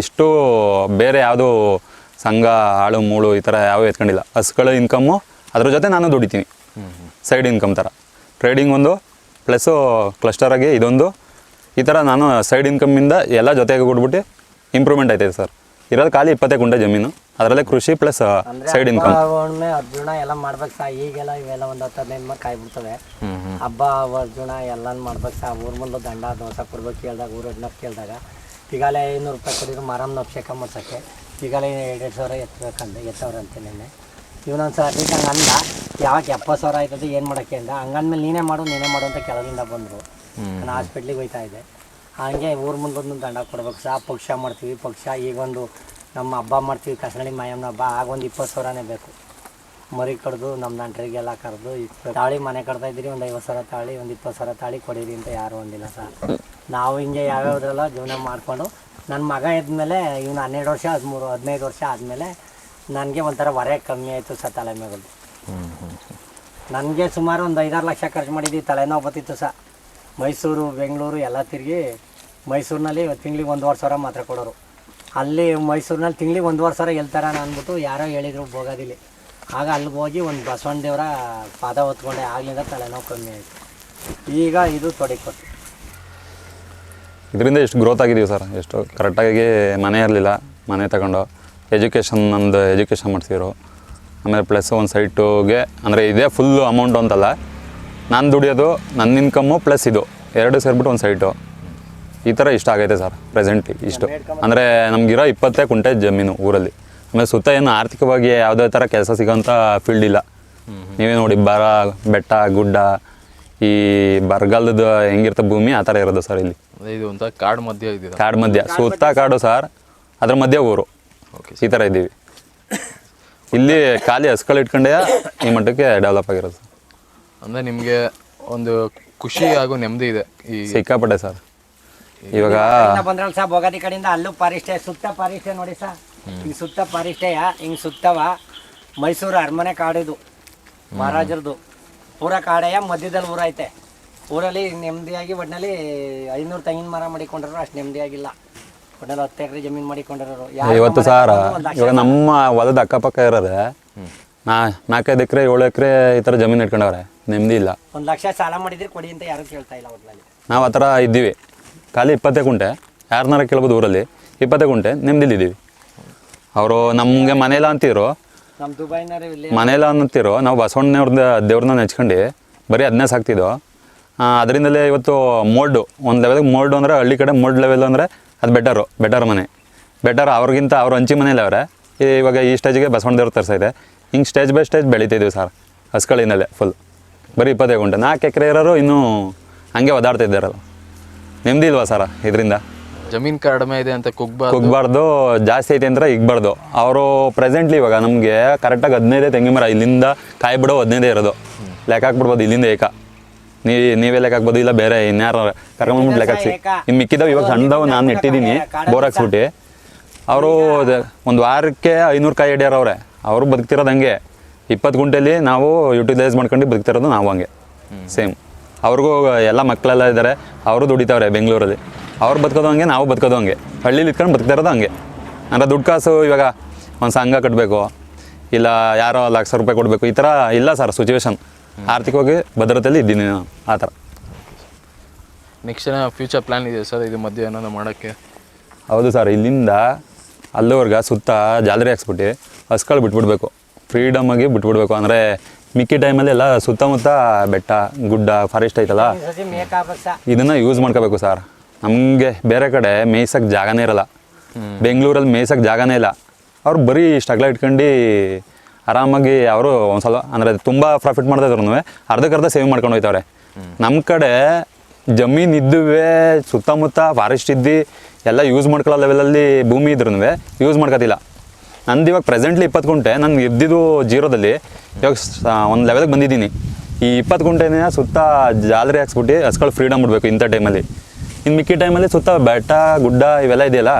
ಇಷ್ಟು ಬೇರೆ ಯಾವುದು ಸಂಘ ಆಳು ಮೂಳು ಈ ಥರ ಯಾವ ಎತ್ಕೊಂಡಿಲ್ಲ. ಹಸುಗಳ ಇನ್ಕಮ್ಮು ಅದ್ರ ಜೊತೆ ನಾನು ದುಡಿತೀನಿ. ಸೈಡ್ ಇನ್ಕಮ್ ಥರ ಟ್ರೇಡಿಂಗ್ ಒಂದು ಪ್ಲಸ್ಸು ಕ್ಲಸ್ಟರಾಗಿ ಇದೊಂದು. ಈ ಥರ ನಾನು ಸೈಡ್ ಇನ್ಕಮ್ಮಿಂದ ಎಲ್ಲ ಜೊತೆಗೆ ಕೊಟ್ಬಿಟ್ಟು ಇಂಪ್ರೂವ್ಮೆಂಟ್ ಆಯ್ತೈತೆ ಸರ್. ಇರೋದು ಖಾಲಿ ಇಪ್ಪತ್ತೇ ಗುಂಡ ಜಮೀನು ಅದರಲ್ಲೇ ಕೃಷಿ ಪ್ಲಸ್ ಸೈಡ್ ಇನ್ಕಮ್ ಅರ್ಜುನ ಎಲ್ಲ ಮಾಡ್ಬೇಕು ಸಾ ಈಗೆಲ್ಲ ಇವೆಲ್ಲ ಒಂದು ಹತ್ತು ಹದಿನೈದು ಮಕ್ಕ ಕಾಯ್ಬಿಡ್ತವೆ. ಹಬ್ಬ ಅರ್ಜುನ ಎಲ್ಲಾನು ಮಾಡ್ಬೇಕು ಸಾ ಊರ್ ಮುಂದೆ ದಂಡ ದೋಸ ಕೊಡ್ಬೇಕು ಕೇಳಿದಾಗ ಊರ ಹಡ್ನಪ್ ಕೇಳಿದಾಗ. ಈಗಾಗಲೇ ಐನೂರು ರೂಪಾಯಿ ಕೊಡಿದ್ರು ಮರಮ್ ಅಭಿಷೇಕ ಮಾಡ್ಸೋಕ್ಕೆ. ಈಗಾಗಲೇ ಎರಡೆರಡು ಸಾವಿರ ಎತ್ತಬೇಕಂತ ಎತ್ತವ್ರ ಅಂತ ನಿನ್ನೆ. ಇವನೊಂದು ಸರ್ತಿ ಹಂಗೆ ಅಂದ ಯಾವಾಗ ಎಪ್ಪತ್ತು ಸಾವಿರ ಆಯ್ತದೆ ಏನು ಮಾಡೋಕ್ಕೆ ಅಂದ. ಹಂಗಂದ್ಮೇಲೆ ನೀನೇ ಮಾಡು ನೀನೇ ಮಾಡು ಅಂತ ಕೆಳಗಿಂದ ಬಂದರು. ನಾನು ಹಾಸ್ಪಿಟ್ಲಿಗೆ ಹೋಯ್ತಾ ಇದ್ದೆ. ಹಂಗೆ ಊರ ಮುಂದೊಂದು ದಂಡ ಕೊಡ್ಬೇಕು. ಸಹ ಪಕ್ಷ ಮಾಡ್ತೀವಿ ಪಕ್ಷ ಈಗೊಂದು ನಮ್ಮ ಹಬ್ಬ ಮಾಡ್ತೀವಿ ಕಸರಳಿ ಮಾಯಮ್ಮನ ಹಬ್ಬ ಆಗೊಂದು ಇಪ್ಪತ್ತು ಸಾವಿರನೇ ಬೇಕು. ಮರಿ ಕಡ್ದು ನಮ್ಮ ನಂಟರಿಗೆಲ್ಲ ಕರೆದು ತಾಳಿ ಮನೆ ಕಡ್ತಾ ಇದ್ದೀರಿ ಒಂದು ಐವತ್ತು ಸಾವಿರ ತಾಳಿ ಒಂದು ಇಪ್ಪತ್ತು ಸಾವಿರ ತಾಳಿ ಕೊಡೀರಿ ಅಂತ ಯಾರು ಒಂದಿಲ್ಲ ಸರ್ ನಾವು ಹಿಂಗೆ ಯಾವ್ಯಾವ್ದ್ರೆಲ್ಲ ಜೀವನ ಮಾಡಿಕೊಂಡು ನನ್ನ ಮಗ ಇದ್ಮೇಲೆ ಇವನು ಹನ್ನೆರಡು ವರ್ಷ ಹದಿಮೂರು ಹದಿನೈದು ವರ್ಷ ಆದಮೇಲೆ ನನಗೆ ಒಂಥರ ಹೊರೆ ಕಮ್ಮಿ ಆಯಿತು ಸರ್ ತಲೆ ಮೇಗಲ್ದು ನನಗೆ ಸುಮಾರು ಒಂದು ಐದಾರು ಲಕ್ಷ ಖರ್ಚು ಮಾಡಿದ್ವಿ ತಲೆನೋವು ಬತ್ತಿತ್ತು ಸಹ ಮೈಸೂರು, ಬೆಂಗಳೂರು ಎಲ್ಲ ತಿರುಗಿ ಮೈಸೂರಿನಲ್ಲಿ ತಿಂಗ್ಳಿಗೆ ಒಂದುವರೆ ಸಾವಿರ ಮಾತ್ರ ಕೊಡೋರು. ಅಲ್ಲಿ ಮೈಸೂರಿನಲ್ಲಿ ತಿಂಗ್ಳಿಗೆ ಒಂದುವರೆ ಸಾವಿರ ಗೆಲ್ತಾರ ಅಂದ್ಬಿಟ್ಟು ಯಾರೋ ಹೇಳಿದ್ರು ಹೋಗೋದಿಲ್ಲ ಆಗ ಅಲ್ಲಿಗೆ ಹೋಗಿ ಒಂದು ಬಸವಣ್ಣ ದೇವರ ಪಾದ ಹೊತ್ಕೊಂಡೆ. ಆಗ್ಲಿಂದ ತಲೆನೋವು ಕಮ್ಮಿ ಆಯಿತು. ಈಗ ಇದು ತೊಡಗಿಕೊಟ್ಟು ಇದರಿಂದ ಎಷ್ಟು ಗ್ರೋತ್ ಆಗಿದ್ದೀವಿ ಸರ್? ಎಷ್ಟು ಕರೆಕ್ಟಾಗಿ ಮನೆ ಇರಲಿಲ್ಲ, ಮನೆ ತಗೊಂಡು. ಎಜುಕೇಷನ್ ನಂದು ಎಜುಕೇಷನ್ ಮಾಡ್ತಿದ್ರು ಆಮೇಲೆ ಪ್ಲಸ್ ಒಂದು ಸೈಟುಗೆ ಅಂದರೆ ಇದೇ ಫುಲ್ ಅಮೌಂಟು ಅಂತಲ್ಲ ನಾನು ದುಡಿಯೋದು ನನ್ನ ಇನ್ಕಮ್ಮು ಪ್ಲಸ್ ಇದು. ಎರಡು ಸೇರಿಬಿಟ್ಟು ಒಂದು ಸೈಟು ಈ ಥರ ಇಷ್ಟ ಆಗೈತೆ ಸರ್ ಪ್ರೆಸೆಂಟ್ಲಿ ಇಷ್ಟು. ಅಂದರೆ ನಮಗಿರೋ ಇಪ್ಪತ್ತೇ ಕುಂಟೆ ಜಮೀನು ಊರಲ್ಲಿ. ಆಮೇಲೆ ಸುತ್ತ ಏನು ಆರ್ಥಿಕವಾಗಿ ಯಾವುದೇ ಥರ ಕೆಲಸ ಸಿಗೋಂಥ ಫೀಲ್ಡ್ ಇಲ್ಲ. ನೀವೇ ನೋಡಿ ಬರ ಬೆಟ್ಟ ಗುಡ್ಡ ಈ ಬರಗಾಲದ ಹೆಂಗಿರ್ತ ಭೂಮಿ ಆ ಥರ ಇರೋದು ಸರ್ ಇಲ್ಲಿ. ಇದು ಒಂಥರ ಕಾಡು ಮಧ್ಯ ಕಾಡು ಮಧ್ಯ. ಸುತ್ತ ಕಾಡು ಸರ್ ಅದ್ರ ಮಧ್ಯ ಊರು. ಓಕೆ ಈ ಥರ ಇದ್ದೀವಿ. ಇಲ್ಲಿ ಖಾಲಿ ಹಸ್ಗಳು ಇಟ್ಕೊಂಡೇ ಈ ಮಟ್ಟಕ್ಕೆ ಡೆವಲಪ್ ಆಗಿರೋದು ಸರ್ ಅಂದರೆ ನಿಮಗೆ ಒಂದು ಖುಷಿ ಹಾಗೂ ನೆಮ್ಮದಿ ಇದೆ. ಈ ಸಿಕ್ಕಾಪಟ್ಟೆ ಸರ್. ಇವಾಗ ಬಂದ್ರಲ್ಲ ಸರ್ ಬೋಗಾದಿ ಕಡೆಯಿಂದ ಅಲ್ಲೂ ಪಾರಿಷ್ಟೆ ಸುತ್ತ ಪಾರಿಷ್ಟೇ ನೋಡಿ ಸರ್. ಹಿಂಗೆ ಸುತ್ತ ಪಾರಿಷ್ಟೆಯ ಹಿಂಗೆ ಸುತ್ತವ ಮೈಸೂರು ಅರಮನೆ ಕಾಡಿದು ಮಹಾರಾಜರದು. ಪೂರ ಕಾಡೆಯ ಮಧ್ಯದಲ್ಲಿ ಊರ ಐತೆ. ಊರಲ್ಲಿ ನೆಮ್ಮದಿಯಾಗಿ ಒಟ್ಟಿನಲ್ಲಿ ಐನೂರು ತೆಂಗಿನ ಮರ ಮಾಡಿಕೊಂಡ್ರು ಅಷ್ಟು ನೆಮ್ಮದಿಯಾಗಿಲ್ಲ. ಒಟ್ಟಿನಲ್ಲಿ ಹತ್ತು ಎಕರೆ ಜಮೀನು ಮಾಡಿಕೊಂಡಿರೋರು ಯಾರು ಇವತ್ತು ಸರ್ ಇವಾಗ ನಮ್ಮ ಹೊಲದ ಅಕ್ಕಪಕ್ಕ ಇರೋದೆ ನಾ ನಾಲ್ಕೈದು ಎಕರೆ ಏಳು ಎಕರೆ ಈ ಥರ ಜಮೀನು ಇಟ್ಕೊಂಡವ್ರೆ. ನೆಮ್ಮದಿ ಇಲ್ಲ. ಒಂದು ಲಕ್ಷ ಸಾಲ ಮಾಡಿದ್ರೆ ಕೊಡಿ ಅಂತ ಯಾರು ಕೇಳ್ತಾ ಇಲ್ಲ ಒಟ್ಟಿನಲ್ಲಿ ನಾವು ಆ ಥರ ಇದ್ದೀವಿ. ಖಾಲಿ ಇಪ್ಪತ್ತೇ ಕುಂಟೆ. ಯಾರನ್ನಾರ ಕೇಳ್ಬೋದು ಊರಲ್ಲಿ. ಇಪ್ಪತ್ತೇ ಕುಂಟೆ ನೆಮ್ಮದಿಲಿ ಇದ್ದೀವಿ ಅವರು ನಮಗೆ ಮನೇಲ ಅಂತೀರು ನಮ್ಮ ದುಬೈನವರು ಇಲ್ಲಿ ಅಂತೀರು ಅನ್ನತ್ತಿರೋ ನಾವು ಬಸವಣ್ಣವ್ರದ್ದು ದೇವ್ರನ್ನ ನೆಚ್ಕೊಂಡು ಬರೀ ಅದನ್ನೇ ಸಾಕ್ತಿದ್ದೋ. ಅದರಿಂದಲೇ ಇವತ್ತು ಮೋಲ್ಡು ಒಂದು ಲೆವೆಲ್ಗೆ ಮೋಲ್ಡು ಅಂದರೆ ಹಳ್ಳಿ ಕಡೆ ಮೋಲ್ಡ್ ಲೆವೆಲ್ ಅಂದರೆ ಅದು ಬೆಟರು ಬೆಟರ್ ಮನೆ. ಬೆಟರ್ ಅವ್ರಿಗಿಂತ ಅವ್ರ ಹಂಚಿ ಮನೇಲಿ ಅವರೇ. ಇವಾಗ ಈ ಸ್ಟೇಜಿಗೆ ಬಸವಣ್ಣ ದೇವ್ರು ತರಿಸೈತೆ. ಹಿಂಗೆ ಸ್ಟೇಜ್ ಬೈ ಸ್ಟೇಜ್ ಬೆಳಿತಿದ್ದೀವಿ ಸರ್ ಹಸ್ಕಳಿನಲ್ಲೇ ಫುಲ್ ಬರೀ ಇಪ್ಪತ್ತೈದು ಗುಂಟೆ. ನಾಲ್ಕು ಎಕರೆ ಇರೋರು ಇನ್ನೂ ಹಂಗೆ ಒದಾಡ್ತಾ ಇದ್ದಾರಲ್ಲ. ನೆಮ್ಮದಿ ಇಲ್ವಾ ಸರ ಇದರಿಂದ? ಜಮೀನ್ ಕಡಿಮೆ ಇದೆ ಅಂತ ಕುಗ್ಬಾರ್ದು. ಕುಗ್ಬಾರ್ದು ಜಾಸ್ತಿ ಐತೆ ಅಂದ್ರೆ ಇಗ್ಬಾರ್ದು. ಅವರು ಪ್ರೆಸೆಂಟ್ಲಿ ಇವಾಗ ನಮಗೆ ಕರೆಕ್ಟಾಗಿ ಹದಿನೈದೇ ತೆಂಗಿನ ಮರ ಇಲ್ಲಿಂದ ಕಾಯಿ ಬಿಡೋ ಹದಿನೈದೇ ಇರೋದು. ಲೆಕ್ಕ ಹಾಕ್ಬಿಡ್ಬೋದು ಇಲ್ಲಿಂದ ಏಕ. ನೀ ನೀವೇ ಲೆಕ್ಕ ಹಾಕ್ಬೋದು ಇಲ್ಲ ಬೇರೆ ಇನ್ಯಾರು ಕರ್ಕೊಂಡ್ಬಿಟ್ಟು ಲೆಕ್ಕ ಹಾಕ್ಸಿ. ಇನ್ನು ಮಿಕ್ಕಿದವು ಇವಾಗ ಸಣ್ಣದವು ನಾನು ನೆಟ್ಟಿದ್ದೀನಿ ಬೋರ್ ಹಾಕ್ಸ್ಬಿಟ್ಟು ಅವರು ಒಂದು ವಾರಕ್ಕೆ ಐನೂರು ಕಾಯಿ ಹಿಡಿಯೋರವ್ರೆ ಅವರು ಬದುಕ್ತಿರೋದು ಹಂಗೆ. ಇಪ್ಪತ್ತು ಗುಂಟೆಲಿ ನಾವು ಯುಟಿಲೈಸ್ ಮಾಡ್ಕೊಂಡು ಬದುಕ್ತಿರೋದು ನಾವು ಹಂಗೆ. ಸೇಮ್. ಅವ್ರಿಗೂ ಎಲ್ಲ ಮಕ್ಕಳೆಲ್ಲ ಇದ್ದಾರೆ. ಅವರು ದುಡಿತಾವ್ರೆ ಬೆಂಗಳೂರಲ್ಲಿ. ಅವ್ರು ಬದುಕೋದು ಹಂಗೆ ನಾವು ಬದುಕೋದು ಹಂಗೆ. ಹಳ್ಳೀಲಿ ಇಟ್ಕೊಂಡು ಬದುಕ್ತಿರೋದು ಹಂಗೆ. ಅಂದರೆ ದುಡ್ಡು ಕಾಸು ಇವಾಗ ಒಂದು ಸಂಘ ಕಟ್ಟಬೇಕು ಇಲ್ಲ ಯಾರೋ ಲಕ್ಷ ರೂಪಾಯಿ ಕೊಡಬೇಕು ಈ ಥರ ಇಲ್ಲ ಸರ್ ಸಿಚುವೇಶನ್ ಆರ್ಥಿಕವಾಗಿ ಭದ್ರತೆಯಲ್ಲಿ ಇದ್ದೀನಿ ನಾನು ಆ ಥರ. ನೆಕ್ಸ್ಟ್ ಫ್ಯೂಚರ್ ಪ್ಲ್ಯಾನ್ ಇದೆ ಸರ್ ಇದು ಮಧ್ಯ ಏನಾದ್ರು ಮಾಡೋಕ್ಕೆ? ಹೌದು ಸರ್ ಇಲ್ಲಿಂದ ಅಲ್ಲಿವರೆಗೆ ಸುತ್ತ ಜಾಲರಿ ಹಾಕ್ಸ್ಬಿಟ್ಟು ಹಸ್ಗಳು ಬಿಟ್ಬಿಡ್ಬೇಕು. ಫ್ರೀಡಮಾಗಿ ಬಿಟ್ಬಿಡ್ಬೇಕು. ಅಂದರೆ ಮಿಕ್ಕಿ ಟೈಮಲ್ಲಿ ಎಲ್ಲ ಸುತ್ತಮುತ್ತ ಬೆಟ್ಟ, ಗುಡ್ಡ ಫಾರೆಸ್ಟ್ ಐತಲ್ಲ? ಇದನ್ನು ಯೂಸ್ ಮಾಡ್ಕೋಬೇಕು ಸರ್ ನಮಗೆ ಬೇರೆ ಕಡೆ ಮೇಯ್ಸಕ್ಕೆ ಜಾಗನೇ ಇರಲ್ಲ. ಬೆಂಗಳೂರಲ್ಲಿ ಮೇಯ್ಸಕ್ಕೆ ಜಾಗನೇ ಇಲ್ಲ. ಅವ್ರು ಬರೀ ಸ್ಟಗ್ಲ ಇಟ್ಕೊಂಡು ಆರಾಮಾಗಿ ಅವರು ಒಂದ್ಸಲ, ಅಂದರೆ ತುಂಬ ಪ್ರಾಫಿಟ್ ಮಾಡ್ತಾ ಇದ್ರು ಅರ್ಧಕ್ಕರ್ಧ ಸೇವ್ ಮಾಡ್ಕೊಂಡು ಹೋಯ್ತವ್ರೆ. ನಮ್ಮ ಕಡೆ ಜಮೀನು ಇದ್ದುವೆ ಸುತ್ತಮುತ್ತ ಫಾರೆಸ್ಟ್ ಇದ್ದು ಎಲ್ಲ ಯೂಸ್ ಮಾಡ್ಕೊಳ್ಳೋ ಲೆವೆಲಲ್ಲಿ ಭೂಮಿ ಇದ್ರೂ ಯೂಸ್ ಮಾಡ್ಕೋತಿಲ್ಲ. ನಂದು ಇವಾಗ ಪ್ರೆಸೆಂಟ್ಲಿ ಇಪ್ಪತ್ತು ಗುಂಟೆ ನಾನು ಇದ್ದಿದ್ದು ಜೀರೋದಲ್ಲಿ ಇವಾಗ ಒಂದು ಲೆವೆಲ್ಗೆ ಬಂದಿದ್ದೀನಿ. ಈ ಇಪ್ಪತ್ತು ಗುಂಟೆನೇ ಸುತ್ತ ಜಾಲರಿ ಹಾಕ್ಸ್ಬಿಟ್ಟು ಹಸ್ಗಳು ಫ್ರೀಡಮ್ ಬಿಡಬೇಕು ಇಂಥ ಟೈಮಲ್ಲಿ ಇನ್ನು ಮಿಕ್ಕಿ ಟೈಮಲ್ಲಿ ಸುತ್ತ ಬೆಟ್ಟ ಗುಡ್ಡ ಇವೆಲ್ಲ ಇದೆಯಲ್ಲ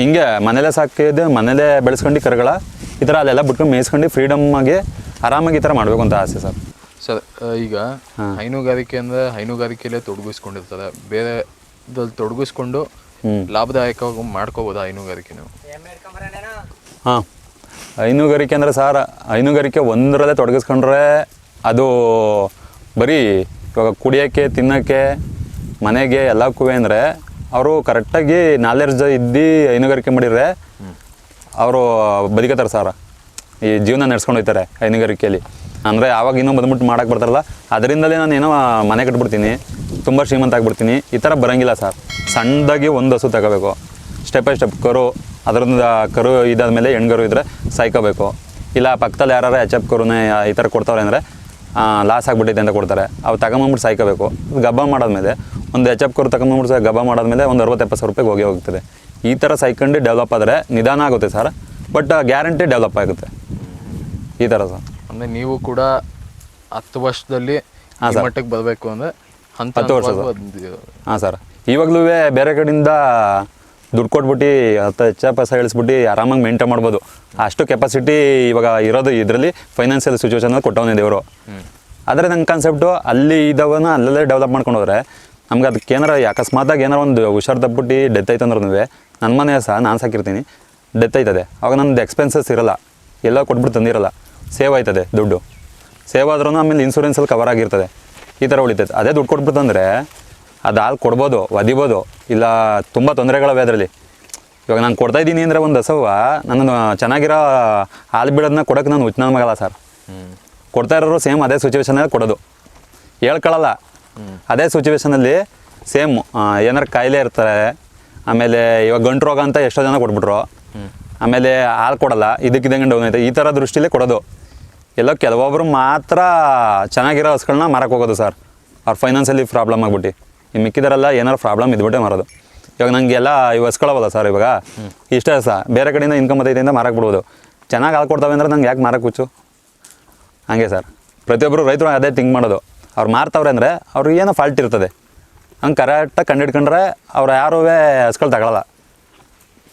ಹಿಂಗೆ ಮನೇಲೇ ಸಾಕಿದ್ದು ಮನೇಲೇ ಬೆಳೆಸ್ಕೊಂಡು ಕರಗಳ ಈ ಥರ ಅಲ್ಲೆಲ್ಲ ಬಿಟ್ಕೊಂಡು ಮೇಯಿಸ್ಕೊಂಡು ಫ್ರೀಡಮ್ ಆಗಿ ಆರಾಮಾಗಿ ಈ ಥರ ಮಾಡಬೇಕು ಅಂತ ಆಸೆ ಸರ್. ಸರ್ ಈಗ ಹೈನುಗಾರಿಕೆ ಅಂದರೆ ಹೈನುಗಾರಿಕೆಯಲ್ಲೇ ತೊಡಗಿಸ್ಕೊಂಡಿರ್ತದೆ ಬೇರೆ ಇದ್ರಲ್ಲಿ ತೊಡಗಿಸ್ಕೊಂಡು. ಲಾಭದಾಯಕವಾಗಿ ಮಾಡ್ಕೋಬೋದಾ ಹೈನುಗಾರಿಕೆ ನೀವು? ಹಾಂ. ಹೈನುಗಾರಿಕೆ ಅಂದರೆ ಸಾರ. ಹೈನುಗಾರಿಕೆ ಒಂದರಲ್ಲೇ ತೊಡಗಿಸ್ಕೊಂಡ್ರೆ ಅದು ಬರೀ ಇವಾಗ ಕುಡಿಯೋಕ್ಕೆ ತಿನ್ನೋಕ್ಕೆ ಮನೆಗೆ ಎಲ್ಲಕ್ಕೂ ಅಂದರೆ ಅವರು ಕರೆಕ್ಟಾಗಿ ನಾಲೆಡ್ಜ್ ಇದ್ದು ಹೈನುಗಾರಿಕೆ ಮಾಡಿದ್ರೆ ಅವರು ಬದುಕತ್ತಾರೆ ಸಾರ. ಈ ಜೀವನ ನಡೆಸ್ಕೊಂಡು ಹೋಗ್ತಾರೆ ಹೈನುಗಾರಿಕೆಯಲ್ಲಿ. ಅಂದರೆ ಆವಾಗ ಇನ್ನೂ ಬಂದ್ಬಿಟ್ಟು ಮಾಡೋಕ್ಕೆ ಬರ್ತಾರಲ್ಲ ಅದರಿಂದಲೇ ನಾನು ಏನೋ ಮನೆ ಕಟ್ಬಿಡ್ತೀನಿ. ತುಂಬ ಶ್ರೀಮಂತ ಆಗಿಬಿಡ್ತೀನಿ. ಈ ಥರ ಬರೋಂಗಿಲ್ಲ ಸರ್. ಸಣ್ಣದಾಗಿ ಒಂದು ಹಸು ತಗೋಬೇಕು. ಸ್ಟೆಪ್ ಬೈ ಸ್ಟೆಪ್ ಕರು ಅದರಿಂದ ಕರು ಇದಾದ ಮೇಲೆ ಹೆಣ್ಗರು ಇದ್ದರೆ ಸಾಯ್ಕೋಬೇಕು. ಇಲ್ಲ ಪಕ್ಕದಲ್ಲಿ ಯಾರು ಎಚ್ ಎಫ್ ಕರುನೇ ಈ ಥರ ಕೊಡ್ತಾವ್ರೆ ಅಂದರೆ ಲಾಸ್ ಆಗಿಬಿಟ್ಟಿದೆ ಅಂತ ಕೊಡ್ತಾರೆ. ಅವು ತಗೊಂಬಂದ್ಬಿಟ್ಟು ಸಾಯ್ಕೋಬೇಕು. ಗಬ್ಬ ಮಾಡಾದ್ಮೇಲೆ ಒಂದು ಎಚ್ ಎಫ್ ಕರು ತಗೊಂಬಂದ್ಬಿಟ್ಟು ಗಬ್ಬ ಮಾಡಾದ್ಮೇಲೆ ಒಂದು ಅರವತ್ತು ಎಪ್ಪತ್ತು ಸಾವಿರ ರೂಪಾಯಿಗೆ ಹೋಗಿ ಹೋಗ್ತದೆ. ಈ ಥರ ಸಾಯ್ಕೊಂಡು ಡೆವಲಪ್ ಆದರೆ ನಿಧಾನ ಆಗುತ್ತೆ ಸರ್. ಬಟ್ ಗ್ಯಾರಂಟಿ ಡೆವಲಪ್ ಆಗುತ್ತೆ. ಈ ಥರ ಸರ್. ಅಂದರೆ ನೀವು ಕೂಡ ಹತ್ತು ವರ್ಷದಲ್ಲಿ ಆ ಮಟ್ಟಕ್ಕೆ ಬರಬೇಕು ಅಂದರೆ ಹತ್ತು ವರ್ಷ ಹಾ ಸರ್. ಇವಾಗಲೂ ಬೇರೆ ಕಡೆಯಿಂದ ದುಡ್ಡು ಕೊಟ್ಬಿಟ್ಟು ಹತ್ತು ಹೆಚ್ಚ ಪೈಸ ಇಳಿಸ್ಬಿಟ್ಟು ಆರಾಮಾಗಿ ಮೇಂಟೈನ್ ಮಾಡ್ಬೋದು. ಅಷ್ಟು ಕೆಪಾಸಿಟಿ ಇವಾಗ ಇರೋದು ಇದರಲ್ಲಿ ಫೈನಾನ್ಷಿಯಲ್ ಸಿಚುವೇಶನಲ್ಲಿ ಕೊಟ್ಟವನೇ ದೇವರು. ಆದರೆ ನಂಗೆ ಕಾನ್ಸೆಪ್ಟು ಅಲ್ಲಿ ಇದ್ದವನ್ನ ಅಲ್ಲಲ್ಲೇ ಡೆವಲಪ್ ಮಾಡ್ಕೊಂಡು ಹೋದ್ರೆ ನಮ್ಗೆ ಅದಕ್ಕೆ ಏನಾರ ಅಕಸ್ಮಾತಾಗಿ ಏನಾರ ಒಂದು ಹುಷಾರು ತಪ್ಪಿಟ್ಟು ಡೆತ್ ಆಯ್ತು ಅಂದ್ರೂ ನನ್ನ ಮನೆ ಸಹ ನಾನು ಸಾಕಿರ್ತೀನಿ. ಡೆತ್ ಆಯ್ತದೆ. ಅವಾಗ ನಂದು ಎಕ್ಸ್ಪೆನ್ಸಸ್ ಇರಲ್ಲ. ಎಲ್ಲ ಕೊಟ್ಬಿಟ್ಟು ತಂದಿರಲ್ಲ. ಸೇವ್ ಆಯ್ತದೆ ದುಡ್ಡು. ಸೇವ್ ಆದ್ರೂ ಆಮೇಲೆ ಇನ್ಸೂರೆನ್ಸಲ್ಲಿ ಕವರ್ ಆಗಿರ್ತದೆ. ಈ ಥರ ಉಳಿತೈತೆ. ಅದೇ ದುಡ್ಡು ಕೊಟ್ಬಿಡ್ತಂದ್ರೆ ಅದು ಹಾಲು ಕೊಡ್ಬೋದು, ಒದಿಬೋದು, ಇಲ್ಲ ತುಂಬ ತೊಂದರೆಗಳವೆ ಅದರಲ್ಲಿ. ಇವಾಗ ನಾನು ಕೊಡ್ತಾ ಇದ್ದೀನಿ ಅಂದರೆ ಒಂದು ಹಸವ ನಾನು ಚೆನ್ನಾಗಿರೋ ಹಾಲು ಬಿಡೋದನ್ನ ಕೊಡೋಕೆ ನಾನು ಉಚ್ಚನ ಮಗಲ್ಲ ಸರ್. ಕೊಡ್ತಾ ಇರೋರು ಸೇಮ್ ಅದೇ ಸಿಚುವೇಶನಲ್ಲಿ ಕೊಡೋದು. ಹೇಳ್ಕೊಳ್ಳಲ್ಲ ಅದೇ ಸಿಚುವೇಶನಲ್ಲಿ ಸೇಮ್ ಏನಾರು ಕಾಯಿಲೆ ಇರ್ತಾರೆ, ಆಮೇಲೆ ಇವಾಗ ಗಂಟು ರೋಗ ಅಂತ ಎಷ್ಟೋ ಜನ ಕೊಟ್ಬಿಟ್ರು, ಆಮೇಲೆ ಹಾಲು ಕೊಡಲ್ಲ, ಇದಕ್ಕಿದ್ದಂಗೆ ಡೌನ್ ಐತೆ ಈ ಥರ ದೃಷ್ಟಿಲೇ ಕೊಡೋದು. ಎಲ್ಲೋ ಕೆಲವೊಬ್ಬರು ಮಾತ್ರ ಚೆನ್ನಾಗಿರೋ ಹಸ್ಗಳನ್ನ ಮಾರಕ್ಕೆ ಹೋಗೋದು ಸರ್. ಅವ್ರ ಫೈನಾನ್ಸಲ್ಲಿ ಪ್ರಾಬ್ಲಮ್ ಆಗ್ಬಿಟ್ಟು. ಈ ಮಿಕ್ಕಿದಾರೆಲ್ಲ ಏನಾರು ಪ್ರಾಬ್ಲಮ್ ಇದ್ಬಿಟ್ಟೆ ಮಾರೋದು. ಇವಾಗ ನನಗೆಲ್ಲ ಇವು ಹಸ್ಕೊಳ್ಳೋವಲ್ಲ ಸರ್ ಇವಾಗ. ಇಷ್ಟೇ ಸರ್ ಬೇರೆ ಕಡೆಯಿಂದ ಇನ್ಕಮ್ ಬರ್ತೈತೆ ಅಂತ ಮಾರಕ್ಕೆ ಬಿಡ್ಬೋದು. ಚೆನ್ನಾಗಿ ಹಾಲು ಕೊಡ್ತಾವೆ ಅಂದ್ರೆ ನಂಗೆ ಯಾಕೆ ಮಾರಕ್ಕೆ ಹುಚ್ಚು? ಹಾಗೆ ಸರ್. ಪ್ರತಿಯೊಬ್ಬರು ರೈತರು ಅದೇ ಥಿಂಕ್ ಮಾಡೋದು. ಅವ್ರು ಮಾರ್ತವ್ರೆ ಅಂದರೆ ಅವ್ರಿಗೆ ಏನೋ ಫಾಲ್ಟ್ ಇರ್ತದೆ. ಹಂಗೆ ಕರೆಕ್ಟಾಗಿ ಕಂಡಿಡ್ಕೊಂಡ್ರೆ ಅವ್ರು ಯಾರೂ ಹಸ್ಗಳು ತಗೊಳ್ಳಲ್ಲ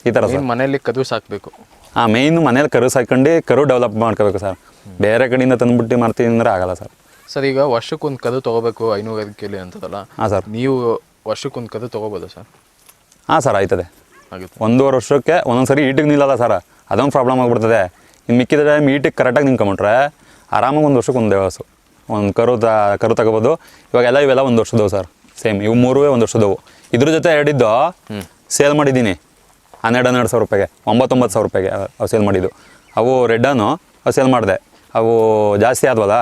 ಈ ಥರ ಮನೇಲಿ ಕದು ಸಾಕಬೇಕು. ಹಾಂ ಮೇಯ್ನು ಮನೇಲಿ ಕರು ಸಾಕೊಂಡು ಕರು ಡೆವಲಪ್ ಮಾಡ್ಕೋಬೇಕು ಸರ್ ಬೇರೆ ಕಡೆಯಿಂದ ತಂದ್ಬಿಟ್ಟು ಮಾಡ್ತೀನಿ ಅಂದ್ರೆ ಆಗಲ್ಲ ಸರ್ ಸರ್ ಈಗ ವರ್ಷಕ್ಕೊಂದು ಕದು ತೊಗೋಬೇಕು ಕೆಲಿ ಅಂತದಲ್ಲ? ಹಾಂ ಸರ್ ನೀವು ವರ್ಷಕ್ಕೊಂದು ಕದು ತೊಗೋಬೋದು ಸರ್ ಹಾಂ ಸರ್ ಆಯ್ತದೆ. ಒಂದೂವರೆ ವರ್ಷಕ್ಕೆ ಒಂದೊಂದು ಸರಿ ಈಟಿಗೆ ನಿಲ್ಲಲ್ಲ ಸರ್ ಅದೊಂದು ಪ್ರಾಬ್ಲಮ್ ಆಗಿಬಿಡ್ತದೆ. ಇನ್ನು ಮಿಕ್ಕಿದ ಟೈಮ್ ಈಟಿಗೆ ಕರೆಕ್ಟಾಗಿ ನಿಂತ್ಕೊಂಬಿಟ್ರೆ ಆರಾಮಾಗಿ ಒಂದು ವರ್ಷಕ್ಕೆ ಒಂದು ದೇವಸು. ಒಂದು ಕರು ತ ಕರು ತಗೋಬೋದು. ಇವಾಗೆಲ್ಲ ಇವೆಲ್ಲ ಒಂದು ವರ್ಷದವು ಸರ್ ಸೇಮ್ ಇವು ಮೂರುವೇ ಒಂದು ವರ್ಷದವು. ಇದ್ರ ಜೊತೆ ಎರಡಿದ್ದು ಸೇಲ್ ಮಾಡಿದ್ದೀನಿ. ಹನ್ನೆರಡು ಹನ್ನೆರಡು ಸಾವಿರ ರೂಪಾಯಿಗೆ, ಒಂಬತ್ತೊಂಬತ್ತು ಸಾವಿರ ರೂಪಾಯಿಗೆ ಅವು ಸೇಲ್ ಮಾಡಿದ್ದು. ಅವು ರೆಡ್ಡನ್ನು ಅವು ಸೇಲ್ ಮಾಡಿದೆ. ಅವು ಜಾಸ್ತಿ ಆದ್ವಲ್ಲ?